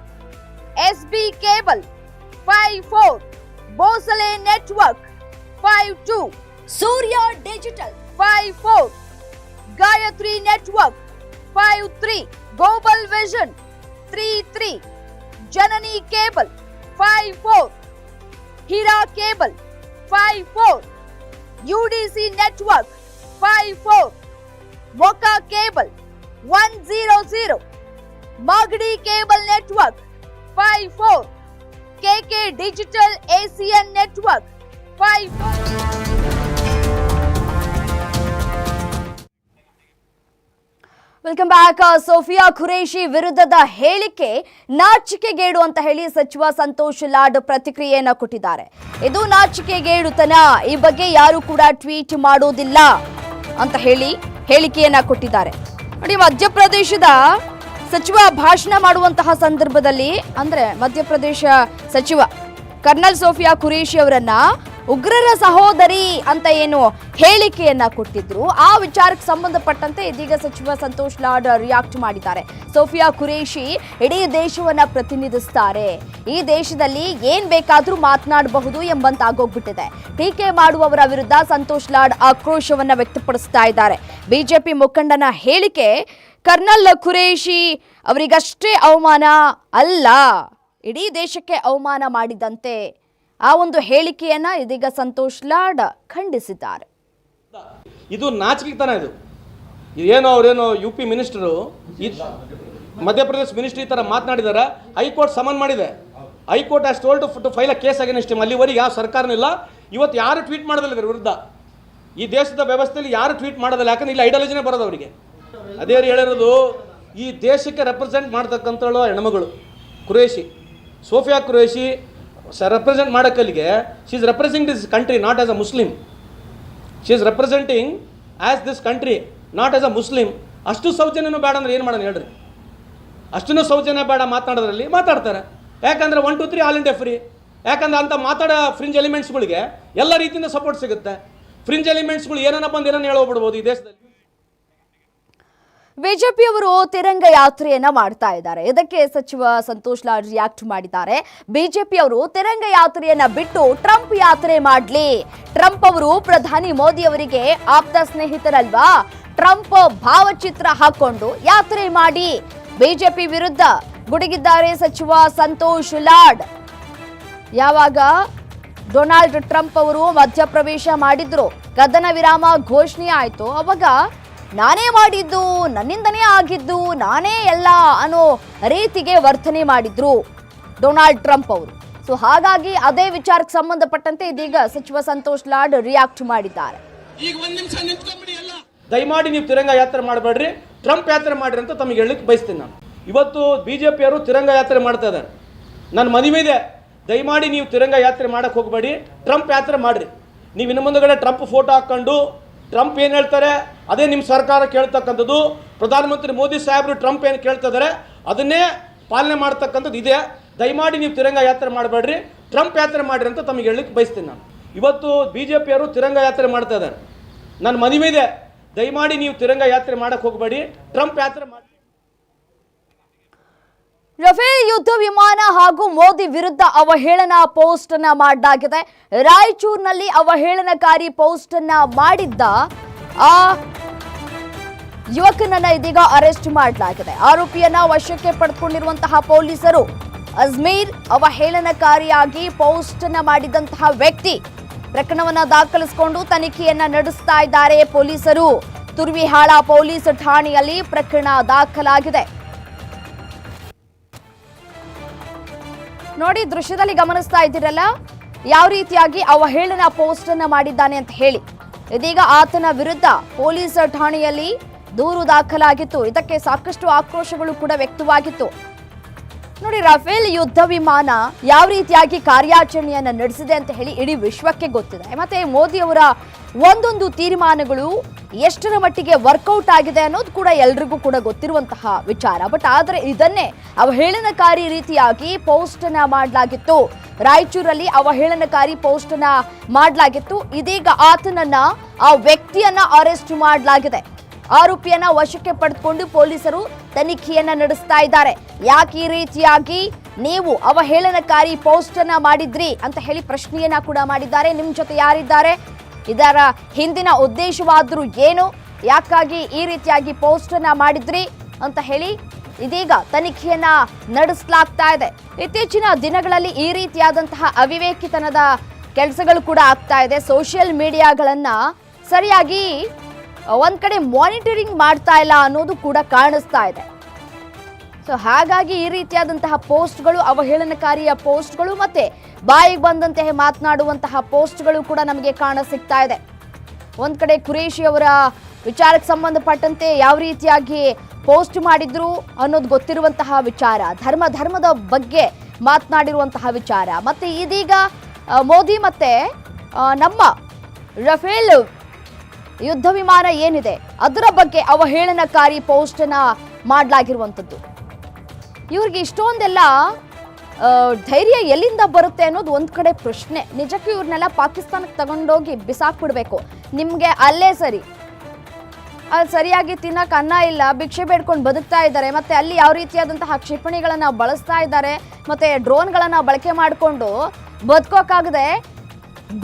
SB Cable 54 Bosley Network five four Mubarak digital five four S B cable five four Bhosale network five two Surya digital five four Gayatri network five three global vision three three Janani cable five four Heera cable five four UDC network five four ಮೊಕಾ cable one zero zero Magadi cable network five four KK digital Asian network four welcome back Sofiya Qureshi ವಿರುದ್ಧದ ಹೇಳಿಕೆ ನಾಚಿಕೆಗೇಡು ಅಂತ ಹೇಳಿ ಸಚಿವ ಸಂತೋಷ್ ಲಾಡ್ ಪ್ರತಿಕ್ರಿಯೆಯನ್ನ ಕೊಟ್ಟಿದ್ದಾರೆ. ಇದು ನಾಚಿಕೆಗೇಡುತನ ಈ ಬಗ್ಗೆ ಯಾರು ಕೂಡ ಟ್ವೀಟ್ ಮಾಡೋದಿಲ್ಲ ಅಂತ ಹೇಳಿ ಹೇಳಿಕೆಯನ್ನ ಕೊಟ್ಟಿದ್ದಾರೆ. ನೋಡಿ, ಮಧ್ಯಪ್ರದೇಶದ ಸಚಿವ ಭಾಷಣ ಮಾಡುವಂತಹ ಸಂದರ್ಭದಲ್ಲಿ, ಅಂದ್ರೆ ಮಧ್ಯಪ್ರದೇಶ ಸಚಿವ ಕರ್ನಲ್ ಸೋಫಿಯಾ ಖುರೇಶಿ ಅವರನ್ನ ಉಗ್ರರ ಸಹೋದರಿ ಅಂತ ಏನು ಹೇಳಿಕೆಯನ್ನ ಕೊಟ್ಟಿದ್ರು. ಆ ವಿಚಾರಕ್ಕೆ ಸಂಬಂಧಪಟ್ಟಂತೆ ಇದೀಗ ಸಚಿವ ಸಂತೋಷ್ ಲಾಡ್ ರಿಯಾಕ್ಟ್ ಮಾಡಿದ್ದಾರೆ. ಸೋಫಿಯಾ ಕುರೇಶಿ ಇಡೀ ದೇಶವನ್ನ ಪ್ರತಿನಿಧಿಸ್ತಾರೆ. ಈ ದೇಶದಲ್ಲಿ ಏನ್ ಬೇಕಾದ್ರೂ ಮಾತನಾಡಬಹುದು ಎಂಬಂತಾಗೋಗ್ಬಿಟ್ಟಿದೆ. ಟೀಕೆ ಮಾಡುವವರ ವಿರುದ್ಧ ಸಂತೋಷ್ ಲಾಡ್ ಆಕ್ರೋಶವನ್ನ ವ್ಯಕ್ತಪಡಿಸ್ತಾ ಇದ್ದಾರೆ. ಬಿಜೆಪಿ ಮುಖಂಡನ ಹೇಳಿಕೆ, ಕರ್ನಲ್ ಕುರೇಶಿ ಅವರಿಗಷ್ಟೇ ಅವಮಾನ ಅಲ್ಲ. ಇಡೀ ದೇಶಕ್ಕೆ ಅವಮಾನ ಮಾಡಿದಂತೆ. ಆ ಒಂದು ಹೇಳಿಕೆಯನ್ನ ಇದೀಗ ಸಂತೋಷ್ ಲಾಡ್ ಖಂಡಿಸಿದ್ದಾರೆ. ಇದು ನಾಚಿಕೆತನ ಇದು. ಏನೋ ಅವರೇನೋ U P minister Madhya Pradesh ministry ಈ ಥರ ಮಾತನಾಡಿದ್ದಾರೆ ಹೈಕೋರ್ಟ್ ಸಮನ್ ಮಾಡಿದೆ. ಹೈಕೋರ್ಟ್ ಅಷ್ಟು told to file a case ಇಷ್ಟೇ ಅಲ್ಲಿವರೆಗೆ ಯಾವ ಸರ್ಕಾರನಿಲ್ಲ ಇವತ್ತು ಯಾರು ಟ್ವೀಟ್ ಮಾಡೋದಿಲ್ಲ ಇದ್ರ ವಿರುದ್ಧ? ಈ ದೇಶದ ವ್ಯವಸ್ಥೆಯಲ್ಲಿ ಯಾರು ಟ್ವೀಟ್ ಮಾಡೋದಿಲ್ಲ. ಯಾಕಂದ್ರೆ ಇಲ್ಲಿ ಐಡಿಯಾಲಜಿನೇ ಬರೋದು ಅವರಿಗೆ. ಅದೇ ಹೇಳಿರೋದು, ಈ ದೇಶಕ್ಕೆ ರೆಪ್ರೆಸೆಂಟ್ ಮಾಡ್ತಕ್ಕಂಥಳು ಹೆಣ್ಮಗಳು Qureshi Sofiya Qureshi represent ಮಾಡೋಕ್ಕಲ್ಲಿಗೆ she is represent this country not as a Muslim she is representing as this country not as a Muslim ಅಷ್ಟು ಸೌಜನ್ಯನೂ ಬೇಡ ಅಂದ್ರೆ ಏನು ಮಾಡೋಣ ಹೇಳ್ರಿ? ಅಷ್ಟನ್ನು ಸೌಜನ್ಯ ಬೇಡ ಮಾತನಾಡೋದ್ರಲ್ಲಿ ಮಾತಾಡ್ತಾರೆ. ಯಾಕಂದರೆ one two three all India free ಯಾಕಂದ್ರೆ ಅಂತ ಮಾತಾಡೋ ಫ್ರಿಂಜ್ ಎಲಿಮೆಂಟ್ಸ್ಗಳಿಗೆ ಎಲ್ಲ ರೀತಿಯಿಂದ ಸಪೋರ್ಟ್ ಸಿಗುತ್ತೆ. ಫ್ರಿಂಜ್ ಎಲಿಮೆಂಟ್ಸ್ಗಳು ಏನೇನೋ ಬಂದು ಏನನ್ನ ಹೇಳೋಗ್ಬಿಡ್ಬೋದು ಈ ದೇಶದಲ್ಲಿ? ಬಿಜೆಪಿಯವರು ತಿರಂಗ ಯಾತ್ರೆಯನ್ನ ಮಾಡ್ತಾ ಇದ್ದಾರೆ. ಇದಕ್ಕೆ ಸಚಿವ ಸಂತೋಷ್ ಲಾಡ್ ರಿಯಾಕ್ಟ್ ಮಾಡಿದ್ದಾರೆ. ಬಿಜೆಪಿಯವರು ತಿರಂಗ ಯಾತ್ರೆಯನ್ನ ಬಿಟ್ಟು ಟ್ರಂಪ್ ಯಾತ್ರೆ ಮಾಡ್ಲಿ. ಟ್ರಂಪ್ ಅವರು ಪ್ರಧಾನಿ ಮೋದಿ ಅವರಿಗೆ ಆಪ್ತ ಸ್ನೇಹಿತರಲ್ವಾ? ಟ್ರಂಪ್ ಭಾವಚಿತ್ರ ಹಾಕೊಂಡು ಯಾತ್ರೆ ಮಾಡಿ. ಬಿಜೆಪಿ ವಿರುದ್ಧ ಗುಡುಗಿದ್ದಾರೆ ಸಚಿವ ಸಂತೋಷ್ ಲಾಡ್. ಯಾವಾಗ ಡೊನಾಲ್ಡ್ ಟ್ರಂಪ್ ಅವರು ಮಧ್ಯಪ್ರವೇಶ ಮಾಡಿದ್ರು? ಕದನ ವಿರಾಮ ಘೋಷಣೆ ಆಯಿತು. ಅವಾಗ ನಾನೇ ಮಾಡಿದ್ದು ನನ್ನಿಂದನೇ ಆಗಿದ್ದು ನಾನೇ ಎಲ್ಲ ಅನ್ನೋ ರೀತಿಗೆ ವರ್ತನೆ ಮಾಡಿದ್ರು ಡೊನಾಲ್ಡ್ ಟ್ರಂಪ್ ಅವರು. ಸೊ ಹಾಗಾಗಿ ಅದೇ ವಿಚಾರಕ್ಕೆ ಸಂಬಂಧಪಟ್ಟಂತೆ ಇದೀಗ ಸಚಿವ ಸಂತೋಷ್ ಲಾಡ್ ರಿಯಾಕ್ಟ್ ಮಾಡಿದ್ದಾರೆ. ಈಗ ಒಂದ್ ನಿಮಿಷ ನಿಂತ್ಕೊಂಡ್ಬಿಡಿ ಎಲ್ಲ. ದಯಮಾಡಿ ನೀವು ತಿರಂಗ ಯಾತ್ರೆ ಮಾಡಬೇಡ್ರಿ. ಟ್ರಂಪ್ ಯಾತ್ರೆ ಮಾಡ್ರಿ ಅಂತ ತಮಗೆ ಹೇಳಲಿಕ್ಕೆ ಬಯಸ್ತೀನಿ ನಾನು. ಇವತ್ತು ಬಿ ಜೆ ಪಿಯವರು ತಿರಂಗ ಯಾತ್ರೆ ಮಾಡ್ತಾ ಇದ್ದಾರೆ. ನನ್ನ ಮನವಿ ಇದೆ. ದಯಮಾಡಿ ನೀವು ತಿರಂಗ ಯಾತ್ರೆ ಮಾಡಕ್ಕೆ ಹೋಗಬೇಡಿ. ಟ್ರಂಪ್ ಯಾತ್ರೆ ಮಾಡಿರಿ. ನೀವು ಇನ್ನು ಮುಂದಗಡೆ ಟ್ರಂಪ್ ಫೋಟೋ ಹಾಕ್ಕೊಂಡು ಟ್ರಂಪ್ ಏನು ಹೇಳ್ತಾರೆ? ಅದೇ ನಿಮ್ಮ ಸರ್ಕಾರ ಕೇಳ್ತಕ್ಕಂಥದ್ದು. ಪ್ರಧಾನಮಂತ್ರಿ ಮೋದಿ ಸಾಹೇಬರು ಟ್ರಂಪ್ ಏನು ಕೇಳ್ತಾ ಇದ್ದಾರೆ ಅದನ್ನೇ ಪಾಲನೆ ಮಾಡ್ತಕ್ಕಂಥದ್ದು ಇದೆ. ದಯಮಾಡಿ ನೀವು ತಿರಂಗ ಯಾತ್ರೆ ಮಾಡಬೇಡ್ರಿ. ಟ್ರಂಪ್ ಯಾತ್ರೆ ಮಾಡಿರಿ ಅಂತ ತಮಗೆ ಹೇಳಲಿಕ್ಕೆ ಬಯಸ್ತೀನಿ ನಾನು. ಇವತ್ತು ಬಿ ಜೆ ಪಿಯವರು ತಿರಂಗ ಯಾತ್ರೆ ಮಾಡ್ತಾ ಇದ್ದಾರೆ. ನನ್ನ ಮನವಿ ಇದೆ. ದಯಮಾಡಿ ನೀವು ತಿರಂಗ ಯಾತ್ರೆ ಮಾಡೋಕ್ಕೆ ಹೋಗಬೇಡಿ. ಟ್ರಂಪ್ ಯಾತ್ರೆ ಮಾಡಿ ರಫೇಲ್ ಯುದ್ಧ ವಿಮಾನ ಹಾಗೂ ಮೋದಿ ವಿರುದ್ಧ ಅವಹೇಳನ ಪೋಸ್ಟ್ ಅನ್ನ ಮಾಡಲಾಗಿದೆ. ರಾಯಚೂರಿನಲ್ಲಿ ಅವಹೇಳನಕಾರಿ ಪೋಸ್ಟ್ ಅನ್ನ ಮಾಡಿದ್ದ ಆ ಯುವಕನನ್ನ ಇದೀಗ ಅರೆಸ್ಟ್ ಮಾಡಲಾಗಿದೆ. ಆರೋಪಿಯನ್ನ ವಶಕ್ಕೆ ಪಡೆದುಕೊಂಡಿರುವಂತಹ ಪೊಲೀಸರು ಅಜ್ಮೀರ್ ಅವಹೇಳನಕಾರಿಯಾಗಿ ಪೋಸ್ಟ್ ಅನ್ನ ಮಾಡಿದಂತಹ ವ್ಯಕ್ತಿ ಪ್ರಕರಣವನ್ನ ದಾಖಲಿಸಿಕೊಂಡು ತನಿಖೆಯನ್ನ ನಡೆಸ್ತಾ ಇದ್ದಾರೆ. ಪೊಲೀಸರು ತುರ್ವಿಹಾಳ ಪೊಲೀಸ್ ಠಾಣೆಯಲ್ಲಿ ಪ್ರಕರಣ ದಾಖಲಾಗಿದೆ. ನೋಡಿ, ದೃಶ್ಯದಲ್ಲಿ ಗಮನಿಸ್ತಾ ಇದ್ದೀರಲ್ಲ, ಯಾವ ರೀತಿಯಾಗಿ ಅವಹೇಳನ ಪೋಸ್ಟ್ ಅನ್ನ ಮಾಡಿದ್ದಾನೆ ಅಂತ ಹೇಳಿ. ಇದೀಗ ಆತನ ವಿರುದ್ಧ ಪೊಲೀಸ್ ಠಾಣೆಯಲ್ಲಿ ದೂರು ದಾಖಲಾಗಿತ್ತು. ಇದಕ್ಕೆ ಸಾಕಷ್ಟು ಆಕ್ರೋಶಗಳು ಕೂಡ ವ್ಯಕ್ತವಾಗಿತ್ತು. ನೋಡಿ, ರಫೇಲ್ ಯುದ್ಧ ವಿಮಾನ ಯಾವ ರೀತಿಯಾಗಿ ಕಾರ್ಯಾಚರಣೆಯನ್ನ ನಡೆಸಿದೆ ಅಂತ ಹೇಳಿ ಇಡೀ ವಿಶ್ವಕ್ಕೆ ಗೊತ್ತಿದೆ. ಮತ್ತೆ ಮೋದಿ ಅವರ ಒಂದೊಂದು ತೀರ್ಮಾನಗಳು ಎಷ್ಟರ ಮಟ್ಟಿಗೆ ವರ್ಕೌಟ್ ಆಗಿದೆ ಅನ್ನೋದು ಕೂಡ ಎಲ್ರಿಗೂ ಕೂಡ ಗೊತ್ತಿರುವಂತಹ ವಿಚಾರ. ಬಟ್ ಆದರೆ ಇದನ್ನೇ ಅವಹೇಳನಕಾರಿ ರೀತಿಯಾಗಿ ಪೋಸ್ಟ್ ಅನ್ನ ಮಾಡಲಾಗಿತ್ತು. ರಾಯಚೂರಲ್ಲಿ ಅವಹೇಳನಕಾರಿ ಪೋಸ್ಟ್ ಅನ್ನ ಮಾಡಲಾಗಿತ್ತು. ಇದೀಗ ಆತನನ್ನ ಆ ವ್ಯಕ್ತಿಯನ್ನ ಅರೆಸ್ಟ್ ಮಾಡಲಾಗಿದೆ. ಆರೋಪಿಯನ್ನ ವಶಕ್ಕೆ ಪಡೆದುಕೊಂಡು ಪೊಲೀಸರು ತನಿಖೆಯನ್ನ ನಡೆಸ್ತಾ ಇದ್ದಾರೆ. ಯಾಕೆ ಈ ರೀತಿಯಾಗಿ ನೀವು ಅವಹೇಳನಕಾರಿ ಪೋಸ್ಟ್ ಅನ್ನ ಮಾಡಿದ್ರಿ ಅಂತ ಹೇಳಿ ಪ್ರಶ್ನೆಯನ್ನ ಕೂಡ ಮಾಡಿದ್ದಾರೆ. ನಿಮ್ ಜೊತೆ ಯಾರಿದ್ದಾರೆ? ಇದರ ಹಿಂದಿನ ಉದ್ದೇಶವಾದ್ರೂ ಏನು? ಯಾಕಾಗಿ ಈ ರೀತಿಯಾಗಿ ಪೋಸ್ಟ್ ಅನ್ನ ಮಾಡಿದ್ರಿ ಅಂತ ಹೇಳಿ ಇದೀಗ ತನಿಖೆಯನ್ನ ನಡೆಸಲಾಗ್ತಾ ಇದೆ. ಇತ್ತೀಚಿನ ದಿನಗಳಲ್ಲಿ ಈ ರೀತಿಯಾದಂತಹ ಅವಿವೇಕಿತನದ ಕೆಲಸಗಳು ಕೂಡ ಆಗ್ತಾ ಇದೆ. ಸೋಷಿಯಲ್ ಮೀಡಿಯಾಗಳನ್ನ ಸರಿಯಾಗಿ ಒಂದ್ ಕಡೆ ಮಾನಿಟರಿಂಗ್ ಮಾಡ್ತಾ ಇಲ್ಲ ಅನ್ನೋದು ಕೂಡ ಕಾಣಿಸ್ತಾ ಇದೆ. ಸೊ ಹಾಗಾಗಿ ಈ ರೀತಿಯಾದಂತಹ ಪೋಸ್ಟ್ಗಳು, ಅವಹೇಳನಕಾರಿಯ ಪೋಸ್ಟ್ಗಳು ಮತ್ತೆ ಬಾಯಿಗೆ ಬಂದಂತೆ ಮಾತನಾಡುವಂತಹ ಪೋಸ್ಟ್ಗಳು ಕೂಡ ನಮಗೆ ಕಾಣ ಸಿಗ್ತಾ ಇದೆ. ಒಂದ್ ಕಡೆ ಕುರೇಶಿ ಅವರ ವಿಚಾರಕ್ಕೆ ಸಂಬಂಧಪಟ್ಟಂತೆ ಯಾವ ರೀತಿಯಾಗಿ ಪೋಸ್ಟ್ ಮಾಡಿದ್ರು ಅನ್ನೋದು ಗೊತ್ತಿರುವಂತಹ ವಿಚಾರ, ಧರ್ಮ, ಧರ್ಮದ ಬಗ್ಗೆ ಮಾತನಾಡಿರುವಂತಹ ವಿಚಾರ. ಮತ್ತೆ ಇದೀಗ ಮೋದಿ ಮತ್ತೆ ನಮ್ಮ ರಫೇಲ್ ಯುದ್ಧ ವಿಮಾನ ಏನಿದೆ, ಅದರ ಬಗ್ಗೆ ಅವಹೇಳನಕಾರಿ ಪೋಸ್ಟ್ ಅನ್ನ ಮಾಡಲಾಗಿರುವಂಥದ್ದು. ಇವ್ರಿಗೆ ಇಷ್ಟೊಂದೆಲ್ಲ ಧೈರ್ಯ ಎಲ್ಲಿಂದ ಬರುತ್ತೆ ಅನ್ನೋದು ಒಂದು ಕಡೆ ಪ್ರಶ್ನೆ. ನಿಜಕ್ಕೂ ಇವ್ರನ್ನೆಲ್ಲ ಪಾಕಿಸ್ತಾನಕ್ಕೆ ತಗೊಂಡೋಗಿ ಬಿಸಾಕ್ಬಿಡ್ಬೇಕು. ನಿಮ್ಗೆ ಅಲ್ಲೇ ಸರಿ. ಅಲ್ಲಿ ಸರಿಯಾಗಿ ತಿನ್ನಕ್ ಅನ್ನ ಇಲ್ಲ, ಭಿಕ್ಷೆ ಬೇಡ್ಕೊಂಡು ಬದುಕ್ತಾ ಇದ್ದಾರೆ, ಮತ್ತೆ ಅಲ್ಲಿ ಯಾವ ರೀತಿಯಾದಂತಹ ಕ್ಷಿಪಣಿಗಳನ್ನ ಬಳಸ್ತಾ ಇದ್ದಾರೆ, ಮತ್ತೆ ಡ್ರೋನ್ಗಳನ್ನ ಬಳಕೆ ಮಾಡಿಕೊಂಡು ಬದುಕೋಕ್ಕಾಗದೆ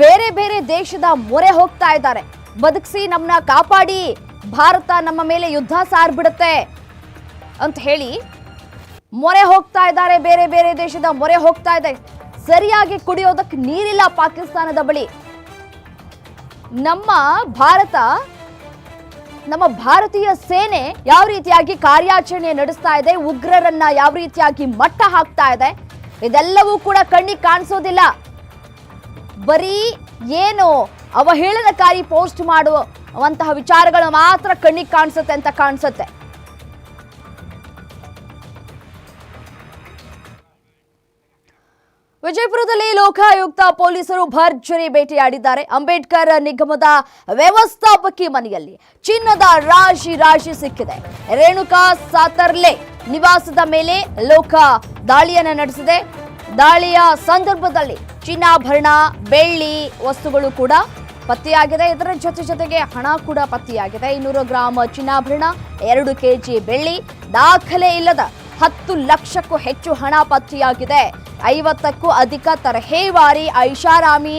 ಬೇರೆ ಬೇರೆ ದೇಶದ ಮೊರೆ ಹೋಗ್ತಾ ಇದ್ದಾರೆ. ಬದುಕಿಸಿ ನಮ್ಮನ್ನ ಕಾಪಾಡಿ. ಭಾರತ ನಮ್ಮ ಮೇಲೆ ಯುದ್ಧ ಸಾರ್ಬಿಡುತ್ತೆ ಅಂತ ಹೇಳಿ ಮೊರೆ ಹೋಗ್ತಾ ಇದ್ದಾರೆ, ಬೇರೆ ಬೇರೆ ದೇಶದ ಮೊರೆ ಹೋಗ್ತಾ ಇದೆ. ಸರಿಯಾಗಿ ಕುಡಿಯೋದಕ್ಕೆ ನೀರಿಲ್ಲ ಪಾಕಿಸ್ತಾನದ ಬಳಿ. ನಮ್ಮ ಭಾರತ, ನಮ್ಮ ಭಾರತೀಯ ಸೇನೆ ಯಾವ ರೀತಿಯಾಗಿ ಕಾರ್ಯಾಚರಣೆ ನಡೆಸ್ತಾ ಇದೆ, ಉಗ್ರರನ್ನ ಯಾವ ರೀತಿಯಾಗಿ ಮಟ್ಟ ಹಾಕ್ತಾ ಇದೆ, ಇದೆಲ್ಲವೂ ಕೂಡ ಕಣ್ಣಿಗೆ ಕಾಣಿಸೋದಿಲ್ಲ. ಬರೀ ಏನು ಅವಹೇಳನಕಾರಿ ಪೋಸ್ಟ್ ಮಾಡುವಂತಹ ವಿಚಾರಗಳು ಮಾತ್ರ ಕಣ್ಣಿಗೆ ಕಾಣಿಸುತ್ತೆ ಅಂತ ಕಾಣಿಸುತ್ತೆ. ವಿಜಯಪುರದಲ್ಲಿ ಲೋಕಾಯುಕ್ತ ಪೊಲೀಸರು ಭರ್ಜರಿ ಭೇಟಿಯಾಡಿದ್ದಾರೆ. ಅಂಬೇಡ್ಕರ್ ನಿಗಮದ ವ್ಯವಸ್ಥಾಪಕಿ ಮನೆಯಲ್ಲಿ ಚಿನ್ನದ ರಾಶಿ ರಾಶಿ ಸಿಕ್ಕಿದೆ. ರೇಣುಕಾ ಸಾತರ್ಲೆ ನಿವಾಸದ ಮೇಲೆ ಲೋಕ ದಾಳಿಯನ್ನ ನಡೆಸಿದೆ. ದಾಳಿಯ ಸಂದರ್ಭದಲ್ಲಿ ಚಿನ್ನಾಭರಣ ಬೆಳ್ಳಿ ವಸ್ತುಗಳು ಕೂಡ ಪತ್ತೆಯಾಗಿದೆ. ಇದರ ಜೊತೆ ಜೊತೆಗೆ ಹಣ ಕೂಡ ಪತ್ತೆಯಾಗಿದೆ. ಇನ್ನೂರು ಗ್ರಾಮ್ ಚಿನ್ನಾಭರಣ ಎರಡು ಕೆಜಿ ಬೆಳ್ಳಿ ದಾಖಲೆ ಇಲ್ಲದ ಹತ್ತು ಲಕ್ಷಕ್ಕೂ ಹೆಚ್ಚು ಹಣ ಪತ್ತೆಯಾಗಿದೆ. ಐವತ್ತಕ್ಕೂ ಅಧಿಕ ತರಹೇವಾರಿ ಐಷಾರಾಮಿ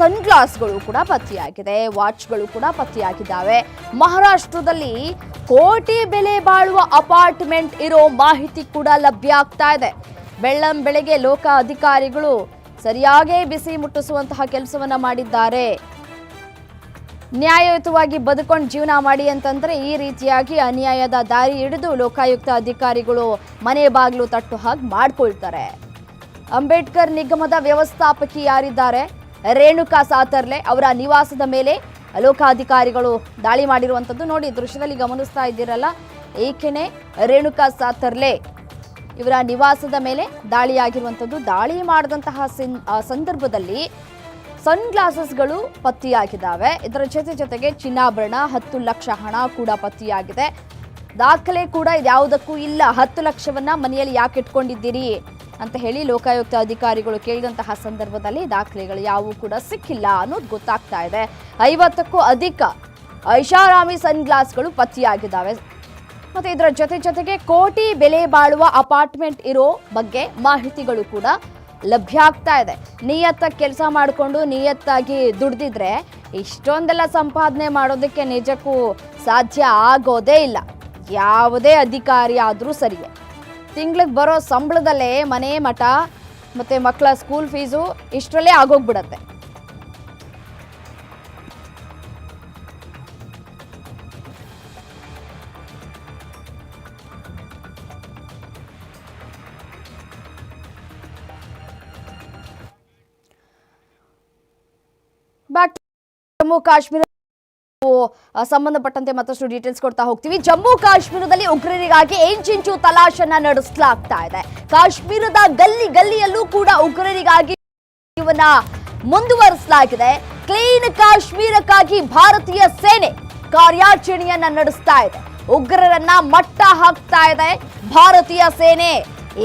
ಸನ್ಗ್ಲಾಸ್ಗಳು ಕೂಡ ಪತ್ತೆಯಾಗಿದೆ. ವಾಚ್ಗಳು ಕೂಡ ಪತ್ತೆಯಾಗಿದ್ದಾವೆ. ಮಹಾರಾಷ್ಟ್ರದಲ್ಲಿ ಕೋಟಿ ಬೆಲೆ ಬಾಳುವ ಅಪಾರ್ಟ್ಮೆಂಟ್ ಇರೋ ಮಾಹಿತಿ ಕೂಡ ಲಭ್ಯ ಆಗ್ತಾ ಇದೆ. ಬೆಳ್ಳಂ ಬೆಳಗ್ಗೆ ಲೋಕ ಅಧಿಕಾರಿಗಳು ಸರಿಯಾಗೇ ಬಿಸಿ ಮುಟ್ಟಿಸುವಂತಹ ಕೆಲಸವನ್ನ ಮಾಡಿದ್ದಾರೆ. ನ್ಯಾಯಯುತವಾಗಿ ಬದುಕೊಂಡು ಜೀವನ ಮಾಡಿ ಅಂತಂದ್ರೆ ಈ ರೀತಿಯಾಗಿ ಅನ್ಯಾಯದ ದಾರಿ ಹಿಡಿದು ಲೋಕಾಯುಕ್ತ ಅಧಿಕಾರಿಗಳು ಮನೆ ಬಾಗಿಲು ತಟ್ಟು ಹಾಗೆ ಮಾಡ್ಕೊಳ್ತಾರೆ. ಅಂಬೇಡ್ಕರ್ ನಿಗಮದ ವ್ಯವಸ್ಥಾಪಕಿ ಯಾರಿದ್ದಾರೆ? ರೇಣುಕಾ ಸಾತರ್ಲೆ ಅವರ ನಿವಾಸದ ಮೇಲೆ ಲೋಕಾಧಿಕಾರಿಗಳು ದಾಳಿ ಮಾಡಿರುವಂಥದ್ದು ನೋಡಿ ದೃಶ್ಯದಲ್ಲಿ ಗಮನಿಸ್ತಾ ಇದ್ದೀರಲ್ಲ. ಏಕೆನೆ ರೇಣುಕಾ ಸಾತರ್ಲೆ ಇವರ ನಿವಾಸದ ಮೇಲೆ ದಾಳಿಯಾಗಿರುವಂಥದ್ದು. ದಾಳಿ ಮಾಡಿದಂತಹ ಸಂದರ್ಭದಲ್ಲಿ ಸನ್ ಗ್ಲಾಸಸ್ಗಳು ಪತ್ತೆಯಾಗಿದ್ದಾವೆ. ಇದರ ಜೊತೆ ಜೊತೆಗೆ ಚಿನ್ನಾಭರಣ, ಹತ್ತು ಲಕ್ಷ ಹಣ ಕೂಡ ಪತ್ತೆಯಾಗಿದೆ. ದಾಖಲೆ ಕೂಡ ಇದ್ಯಾವುದಕ್ಕೂ ಇಲ್ಲ. ಹತ್ತು ಲಕ್ಷವನ್ನ ಮನೆಯಲ್ಲಿ ಯಾಕೆ ಇಟ್ಕೊಂಡಿದ್ದೀರಿ ಅಂತ ಹೇಳಿ ಲೋಕಾಯುಕ್ತ ಅಧಿಕಾರಿಗಳು ಕೇಳಿದಂತಹ ಸಂದರ್ಭದಲ್ಲಿ ದಾಖಲೆಗಳು ಯಾವುವು ಕೂಡ ಸಿಕ್ಕಿಲ್ಲ ಅನ್ನೋದು ಗೊತ್ತಾಗ್ತಾ ಇದೆ. ಐವತ್ತಕ್ಕೂ ಅಧಿಕ ಐಷಾರಾಮಿ ಸನ್ ಗ್ಲಾಸ್ಗಳು ಪತ್ತೆಯಾಗಿದ್ದಾವೆ. ಮತ್ತೆ ಇದರ ಜೊತೆ ಜೊತೆಗೆ ಕೋಟಿ ಬೆಲೆ ಬಾಳುವ ಅಪಾರ್ಟ್ಮೆಂಟ್ ಇರೋ ಬಗ್ಗೆ ಮಾಹಿತಿಗಳು ಕೂಡ ಲಭ್ಯ ಆಗ್ತಾ ಇದೆ. ನಿಯತ್ತಾಗಿ ಕೆಲಸ ಮಾಡಿಕೊಂಡು ನಿಯತ್ತಾಗಿ ದುಡ್ದಿದ್ರೆ ಇಷ್ಟೊಂದೆಲ್ಲ ಸಂಪಾದನೆ ಮಾಡೋದಕ್ಕೆ ನಿಜಕ್ಕೂ ಸಾಧ್ಯ ಆಗೋದೇ ಇಲ್ಲ. ಯಾವುದೇ ಅಧಿಕಾರಿ ಆದರೂ ಸರಿಯೇ. ತಿಂಗ್ಳಿಗೆ ಬರೋ ಸಂಬಳದಲ್ಲೇ ಮನೆ ಮಠ ಮತ್ತು ಮಕ್ಕಳ ಸ್ಕೂಲ್ ಫೀಸು ಇಷ್ಟರಲ್ಲೇ ಆಗೋಗ್ಬಿಡತ್ತೆ. ಜಮ್ಮು ಕಾಶ್ಮೀರ ಸಂಬಂಧಪಟ್ಟಂತೆ ಮತ್ತಷ್ಟು ಡೀಟೇಲ್ಸ್ ಕೊಡ್ತಾ ಹೋಗ್ತೀವಿ. ಜಮ್ಮು ಕಾಶ್ಮೀರದಲ್ಲಿ ಉಗ್ರರಿಗಾಗಿ ಇಂಚಿಂಚು ತಲಾಶನ್ನ ನಡೆಸಲಾಗ್ತಾ ಇದೆ? ಕಾಶ್ಮೀರದ ಗಲ್ಲಿ ಗಲ್ಲಿಯಲ್ಲೂ ಕೂಡ ಉಗ್ರರಿಗಾಗಿ ಮುಂದುವರಿಸಲಾಗಿದೆ. ಕ್ಲೀನ್ ಕಾಶ್ಮೀರಕ್ಕಾಗಿ ಭಾರತೀಯ ಸೇನೆ ಕಾರ್ಯಾಚರಣೆಯನ್ನ ನಡೆಸ್ತಾ ಇದೆ. ಉಗ್ರರನ್ನ ಮಟ್ಟ ಹಾಕ್ತಾ ಇದೆ. ಭಾರತೀಯ ಸೇನೆ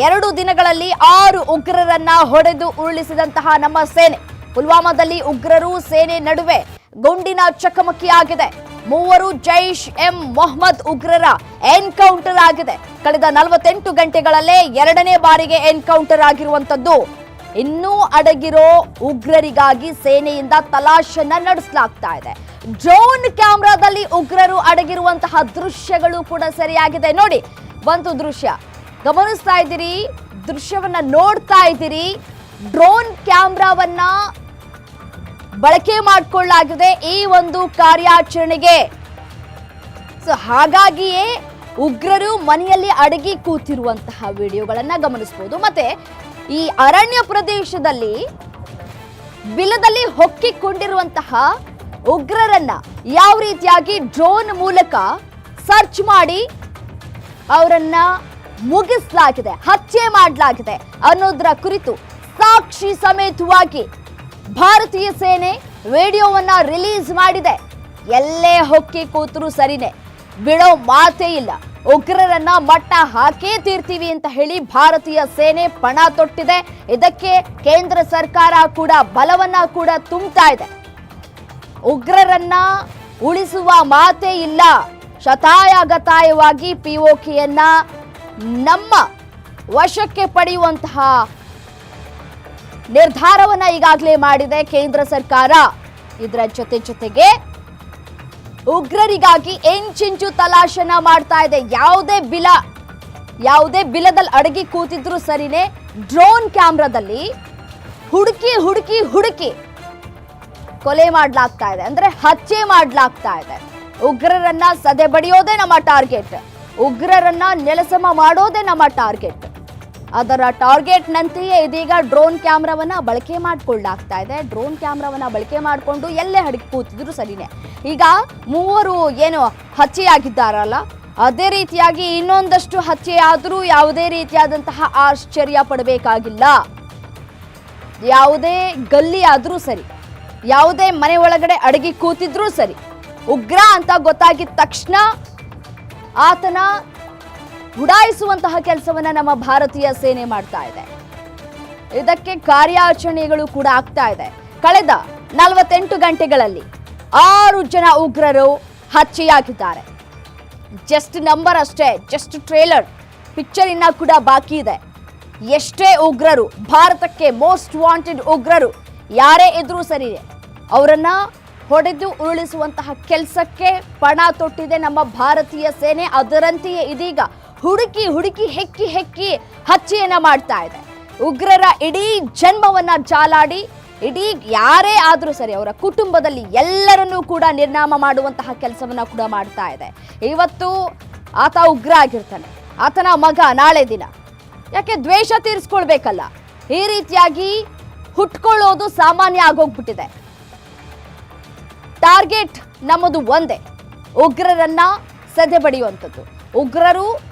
ಎರಡು ದಿನಗಳಲ್ಲಿ ಆರು ಉಗ್ರರನ್ನ ಹೊಡೆದು ಉರುಳಿಸಿದಂತಹ ನಮ್ಮ ಸೇನೆ. ಪುಲ್ವಾಮಾದಲ್ಲಿ ಉಗ್ರರು ಸೇನೆ ನಡುವೆ ಗುಂಡಿನ ಚಕಮಕಿ ಆಗಿದೆ ಮೂವರು ಜೈಷ್ ಎಂ ಮೊಹಮ್ಮದ್ ಉಗ್ರರ ಎನ್ಕೌಂಟರ್ ಆಗಿದೆ. ಕಳೆದ ನಲವತ್ತೆಂಟು ಗಂಟೆಗಳಲ್ಲೇ ಎರಡನೇ ಬಾರಿಗೆ ಎನ್ಕೌಂಟರ್ ಆಗಿರುವಂತದ್ದು ಇನ್ನೂ ಅಡಗಿರೋ ಉಗ್ರರಿಗಾಗಿ ಸೇನೆಯಿಂದ ತಲಾಶನ್ನ ನಡೆಸಲಾಗ್ತಾ ಇದೆ. ಡ್ರೋನ್ ಕ್ಯಾಮ್ರಾದಲ್ಲಿ ಉಗ್ರರು ಅಡಗಿರುವಂತಹ ದೃಶ್ಯಗಳು ಕೂಡ ಸರಿಯಾಗಿದೆ. ನೋಡಿ ಒಂದು ದೃಶ್ಯ. ಗಮನಿಸ್ತಾ ಇದ್ದೀರಿ, ದೃಶ್ಯವನ್ನ ನೋಡ್ತಾ ಇದ್ದೀರಿ. ಡ್ರೋನ್ ಕ್ಯಾಮ್ರಾವನ್ನ ಬಳಕೆ ಮಾಡಿಕೊಳ್ಳಲಾಗಿದೆ ಈ ಒಂದು ಕಾರ್ಯಾಚರಣೆಗೆ. ಸೊ ಹಾಗಾಗಿಯೇ ಉಗ್ರರು ಮನೆಯಲ್ಲಿ ಅಡಗಿ ಕೂತಿರುವಂತಹ ವಿಡಿಯೋಗಳನ್ನ ಗಮನಿಸಬಹುದು ಮತ್ತೆ ಈ ಅರಣ್ಯ ಪ್ರದೇಶದಲ್ಲಿ ಬಿಲದಲ್ಲಿ ಹೊಕ್ಕಿಕೊಂಡಿರುವಂತಹ ಉಗ್ರರನ್ನ ಯಾವ ರೀತಿಯಾಗಿ ಡ್ರೋನ್ ಮೂಲಕ ಸರ್ಚ್ ಮಾಡಿ ಅವರನ್ನ ಮುಗಿಸಲಾಗಿದೆ, ಹತ್ಯೆ ಮಾಡಲಾಗಿದೆ ಅನ್ನೋದರ ಕುರಿತು ಸಾಕ್ಷಿ ಸಮೇತವಾಗಿ ಭಾರತೀಯ ಸೇನೆ ವಿಡಿಯೋವನ್ನ ರಿಲೀಸ್ ಮಾಡಿದೆ. ಎಲ್ಲೇ ಹೊಕ್ಕಿ ಕೂತರೂ ಸರಿನೆ. ಬಿಡೋ ಮಾತೇ ಇಲ್ಲ. ಉಗ್ರರನ್ನ ಮಟ್ಟ ಹಾಕೇ ತೀರ್ತೀವಿ ಅಂತ ಹೇಳಿ ಭಾರತೀಯ ಸೇನೆ ಪಣ ತೊಟ್ಟಿದೆ. ಇದಕ್ಕೆ ಕೇಂದ್ರ ಸರ್ಕಾರ ಕೂಡ ಬಲವನ್ನ ಕೂಡ ತುಂಬ್ತಾ ಇದೆ. ಉಗ್ರರನ್ನ ಉಳಿಸುವ ಮಾತೇ ಇಲ್ಲ. ಶತಾಯಗತಾಯವಾಗಿ ಪಿಒಕೆಯನ್ನ ನಮ್ಮ ವಶಕ್ಕೆ ಪಡೆಯುವಂತಹ ನಿರ್ಧಾರವನ್ನ ಈಗಾಗಲೇ ಮಾಡಿದೆ ಕೇಂದ್ರ ಸರ್ಕಾರ. ಇದರ ಜೊತೆ ಜೊತೆಗೆ ಉಗ್ರರಿಗಾಗಿ ಎಂಚಿಂಚು ತಲಾಶನ ಮಾಡ್ತಾ ಇದೆ, ಯಾವುದೇ ಬಿಲ, ಯಾವುದೇ ಬಿಲದಲ್ಲಿ ಅಡಗಿ ಕೂತಿದ್ರು ಸರಿನೇ ಡ್ರೋನ್ ಕ್ಯಾಮ್ರಾದಲ್ಲಿ ಹುಡುಕಿ ಹುಡುಕಿ ಹುಡುಕಿ ಕೊಲೆ ಮಾಡ್ಲಾಗ್ತಾ ಇದೆ. ಅಂದ್ರೆ ಹತ್ಯೆ ಮಾಡ್ಲಾಗ್ತಾ ಇದೆ. ಉಗ್ರರನ್ನ ಸದೆ ಬಡಿಯೋದೇ ನಮ್ಮ ಟಾರ್ಗೆಟ್. ಉಗ್ರರನ್ನ ನೆಲಸಮ ಮಾಡೋದೇ ನಮ್ಮ ಟಾರ್ಗೆಟ್. ಅದರ ಟಾರ್ಗೆಟ್ನಂತೆಯೇ ಇದೀಗ ಡ್ರೋನ್ ಕ್ಯಾಮ್ರಾವನ್ನು ಬಳಕೆ ಮಾಡಿಕೊಳ್ಳಾಗ್ತಾ ಇದೆ. ಡ್ರೋನ್ ಕ್ಯಾಮ್ರಾವನ್ನು ಬಳಕೆ ಮಾಡಿಕೊಂಡು ಎಲ್ಲೇ ಹಡಗಿ ಕೂತಿದ್ರು ಸರಿನೇ. ಈಗ ಮೂವರು ಏನು ಹಚ್ಚೆಯಾಗಿದ್ದಾರಲ್ಲ ಅದೇ ರೀತಿಯಾಗಿ ಇನ್ನೊಂದಷ್ಟು ಹತ್ಯೆಯಾದರೂ ಯಾವುದೇ ರೀತಿಯಾದಂತಹ ಆಶ್ಚರ್ಯ ಪಡಬೇಕಾಗಿಲ್ಲ. ಯಾವುದೇ ಗಲ್ಲಿ ಆದರೂ ಸರಿ, ಯಾವುದೇ ಮನೆ ಒಳಗಡೆ ಅಡಗಿ ಕೂತಿದ್ರೂ ಸರಿ, ಉಗ್ರ ಅಂತ ಗೊತ್ತಾಗಿದ ತಕ್ಷಣ ಆತನ ಉಡಾಯಿಸುವಂತಹ ಕೆಲಸವನ್ನ ನಮ್ಮ ಭಾರತೀಯ ಸೇನೆ ಮಾಡ್ತಾ ಇದೆ. ಇದಕ್ಕೆ ಕಾರ್ಯಾಚರಣೆಗಳು ಕೂಡ ಆಗ್ತಾ ಇದೆ. ಕಳೆದ ನಲವತ್ತೆಂಟು ಗಂಟೆಗಳಲ್ಲಿ ಆರು ಜನ ಉಗ್ರರು ಹಚ್ಚೆಯಾಗಿದ್ದಾರೆ ಜಸ್ಟ್ ನಂಬರ್ ಅಷ್ಟೇ, ಜಸ್ಟ್ ಟ್ರೇಲರ್ ಪಿಕ್ಚರ್ ಇನ್ನ ಕೂಡ ಬಾಕಿ ಇದೆ. ಎಷ್ಟೇ ಉಗ್ರರು, ಭಾರತಕ್ಕೆ ಮೋಸ್ಟ್ ವಾಂಟೆಡ್ ಉಗ್ರರು, ಯಾರೇ ಇದ್ರೂ ಸರಿ, ಅವರನ್ನ ಹೊಡೆದು ಉರುಳಿಸುವಂತಹ ಕೆಲಸಕ್ಕೆ ಪಣ ತೊಟ್ಟಿದೆ ನಮ್ಮ ಭಾರತೀಯ ಸೇನೆ. ಅದರಂತೆಯೇ ಇದೀಗ ಹುಡುಕಿ ಹುಡುಕಿ ಹೆಕ್ಕಿ ಹೆಕ್ಕಿ ಹತ್ಯೆಯನ್ನ ಮಾಡ್ತಾ ಇದೆ. ಉಗ್ರರ ಇಡೀ ಜನ್ಮವನ್ನ ಜಾಲಾಡಿ ಇಡೀ ಯಾರೇ ಆದರೂ ಸರಿ ಅವರ ಕುಟುಂಬದಲ್ಲಿ ಎಲ್ಲರನ್ನೂ ಕೂಡ ನಿರ್ನಾಮ ಮಾಡುವಂತಹ ಕೆಲಸವನ್ನ ಕೂಡ ಮಾಡ್ತಾ ಇದೆ. ಇವತ್ತು ಆತ ಉಗ್ರ ಆಗಿರ್ತಾನೆ. ಆತನ ಮಗ ನಾಳೆ ದಿನ. ಯಾಕೆ ದ್ವೇಷ ತೀರಿಸ್ಕೊಳ್ಬೇಕಲ್ಲ? ಈ ರೀತಿಯಾಗಿ ಹುಟ್ಕೊಳ್ಳೋದು ಸಾಮಾನ್ಯ ಆಗೋಗ್ಬಿಟ್ಟಿದೆ. ಟಾರ್ಗೆಟ್ ನಮ್ಮದು ಒಂದೇ. ಉಗ್ರರನ್ನ ಸದೆ ಬಡಿಯುವಂಥದ್ದು ಉಗ್ರರು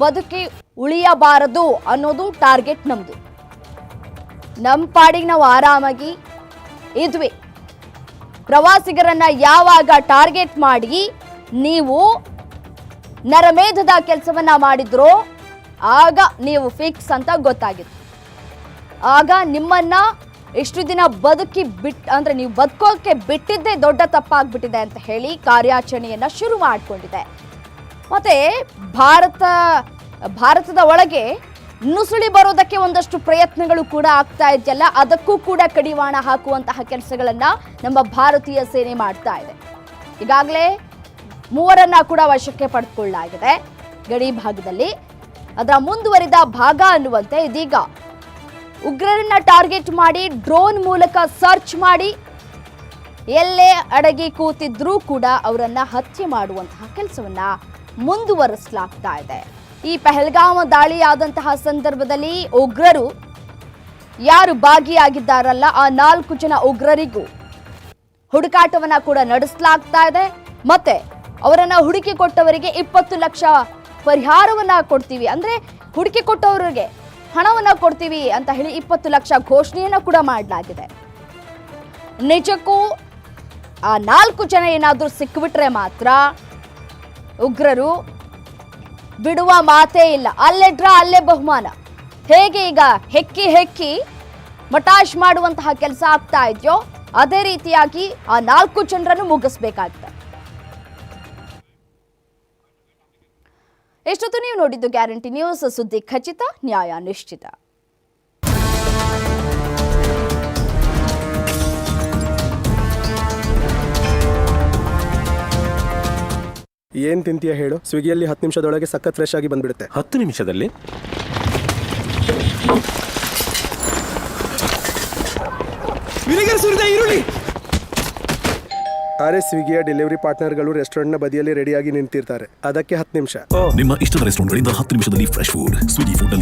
ಬದುಕಿ ಉಳಿಯಬಾರದು ಅನ್ನೋದು ಟಾರ್ಗೆಟ್ ನಮ್ಮದು ನಮ್ಮ ಪಾಡಿಗೆ ನಾವು ಆರಾಮಾಗಿ ಇದ್ವಿ. ಪ್ರವಾಸಿಗರನ್ನ ಯಾವಾಗ ಟಾರ್ಗೆಟ್ ಮಾಡಿ ನೀವು ನರಮೇಧದ ಕೆಲಸವನ್ನ ಮಾಡಿದ್ರೋ ಆಗ ನೀವು ಫಿಕ್ಸ್ ಅಂತ ಗೊತ್ತಾಗಿತ್ತು. ಆಗ ನಿಮ್ಮನ್ನ ಎಷ್ಟು ದಿನ ಬದುಕಿ ಬಿಟ್ ಅಂದ್ರೆ ನೀವು ಬದುಕೋಕೆ ಬಿಟ್ಟಿದ್ದೇ ದೊಡ್ಡ ತಪ್ಪಾಗ್ಬಿಟ್ಟಿದೆ ಅಂತ ಹೇಳಿ ಕಾರ್ಯಾಚರಣೆಯನ್ನ ಶುರು ಮಾಡಿಕೊಂಡಿದೆ. ಮತ್ತೆ ಭಾರತ, ಭಾರತದ ಒಳಗೆ ನುಸುಳಿ ಬರೋದಕ್ಕೆ ಒಂದಷ್ಟು ಪ್ರಯತ್ನಗಳು ಕೂಡ ಆಗ್ತಾ ಇದೆಯಲ್ಲ, ಅದಕ್ಕೂ ಕೂಡ ಕಡಿವಾಣ ಹಾಕುವಂತಹ ಕೆಲಸಗಳನ್ನ ನಮ್ಮ ಭಾರತೀಯ ಸೇನೆ ಮಾಡ್ತಾ ಇದೆ. ಈಗಾಗಲೇ ಮೂವರನ್ನ ಕೂಡ ವಶಕ್ಕೆ ಪಡೆದುಕೊಳ್ಳಲಾಗಿದೆ ಗಡಿ ಭಾಗದಲ್ಲಿ ಅದರ ಮುಂದುವರಿದ ಭಾಗ ಅನ್ನುವಂತೆ ಇದೀಗ ಉಗ್ರರನ್ನ ಟಾರ್ಗೆಟ್ ಮಾಡಿ, ಡ್ರೋನ್ ಮೂಲಕ ಸರ್ಚ್ ಮಾಡಿ, ಎಲ್ಲೇ ಅಡಗಿ ಕೂತಿದ್ರೂ ಕೂಡ ಅವರನ್ನ ಹತ್ಯೆ ಮಾಡುವಂತಹ ಕೆಲಸವನ್ನ ಮುಂದುವರಿಸಲಾಗ್ತಾ ಇದೆ. ಈ ಪಹಲ್ಗಾಮ ದಾಳಿಯಾದಂತಹ ಸಂದರ್ಭದಲ್ಲಿ ಉಗ್ರರು ಯಾರು ಭಾಗಿಯಾಗಿದ್ದಾರಲ್ಲ, ಆ ನಾಲ್ಕು ಜನ ಉಗ್ರರಿಗೂ ಹುಡುಕಾಟವನ್ನ ಕೂಡ ನಡೆಸಲಾಗ್ತಾ ಇದೆ. ಮತ್ತೆ ಅವರನ್ನ ಹುಡುಕಿ ಕೊಟ್ಟವರಿಗೆ ಇಪ್ಪತ್ತು ಲಕ್ಷ ಪರಿಹಾರವನ್ನ ಕೊಡ್ತೀವಿ. ಅಂದ್ರೆ ಹುಡುಕಿ ಕೊಟ್ಟವರಿಗೆ ಹಣವನ್ನ ಕೊಡ್ತೀವಿ ಅಂತ ಹೇಳಿ ಇಪ್ಪತ್ತು ಲಕ್ಷ ಘೋಷಣೆಯನ್ನ ಕೂಡ ಮಾಡಲಾಗಿದೆ. ನಿಜಕ್ಕೂ ಆ ನಾಲ್ಕು ಜನ ಏನಾದರೂ ಸಿಕ್ಕಿಬಿಟ್ರೆ ಮಾತ್ರ ಉಗ್ರರು ಬಿಡುವ ಮಾತೇ ಇಲ್ಲ. ಅಲ್ಲೇ ಡ್ರಾ, ಅಲ್ಲೇ ಬಹುಮಾನ. ಹೇಗೆ ಈಗ ಹೆಕ್ಕಿ ಹೆಕ್ಕಿ ಮಟಾಶ್ ಮಾಡುವಂತಹ ಕೆಲಸ ಆಗ್ತಾ ಇದೆಯೋ, ಅದೇ ರೀತಿಯಾಗಿ ಆ ನಾಲ್ಕು ಜನರನ್ನು ಮುಗಿಸ್ಬೇಕಾಗ್ತದೆ. ಎಷ್ಟೊತ್ತು ನೀವು ನೋಡಿದ್ದು ಗ್ಯಾರಂಟಿ ನ್ಯೂಸ್, ಸುದ್ದಿ ಖಚಿತ, ನ್ಯಾಯ ನಿಶ್ಚಿತ. ಏನ್ ತಿಂತೀಯ ಹೇಳು? ಸ್ವಿಗ್ಗಿಯಲ್ಲಿ ಹತ್ತು ನಿಮಿಷದೊಳಗೆ ಸಖತ್ ಫ್ರೆಶ್ ಆಗಿ ಬಂದ್ಬಿಡುತ್ತೆ. ಹತ್ತು ನಿಮಿಷದಲ್ಲಿ? ಅರೆ ಸ್ವಿಗ್ಗಿಯ ಡೆಲಿವರಿ ಪಾರ್ಟ್ನರ್ಗಳು ರೆಸ್ಟೋರೆಂಟ್ನ ಬದಿಯಲ್ಲಿ ರೆಡಿಯಾಗಿ ನಿಂತಿರ್ತಾರೆ. ಅದಕ್ಕೆ ಹತ್ತು ನಿಮಿಷ. ನಿಮ್ಮ ಇಷ್ಟದ ರೆಸ್ಟೋರೆಂಟ್ಗಳಿಂದ ಹತ್ತು ನಿಮಿಷದಲ್ಲಿ ಫ್ರೆಶ್ ಫುಡ್ ಸ್ವಿಗ್ಗಿ ಫುಡ್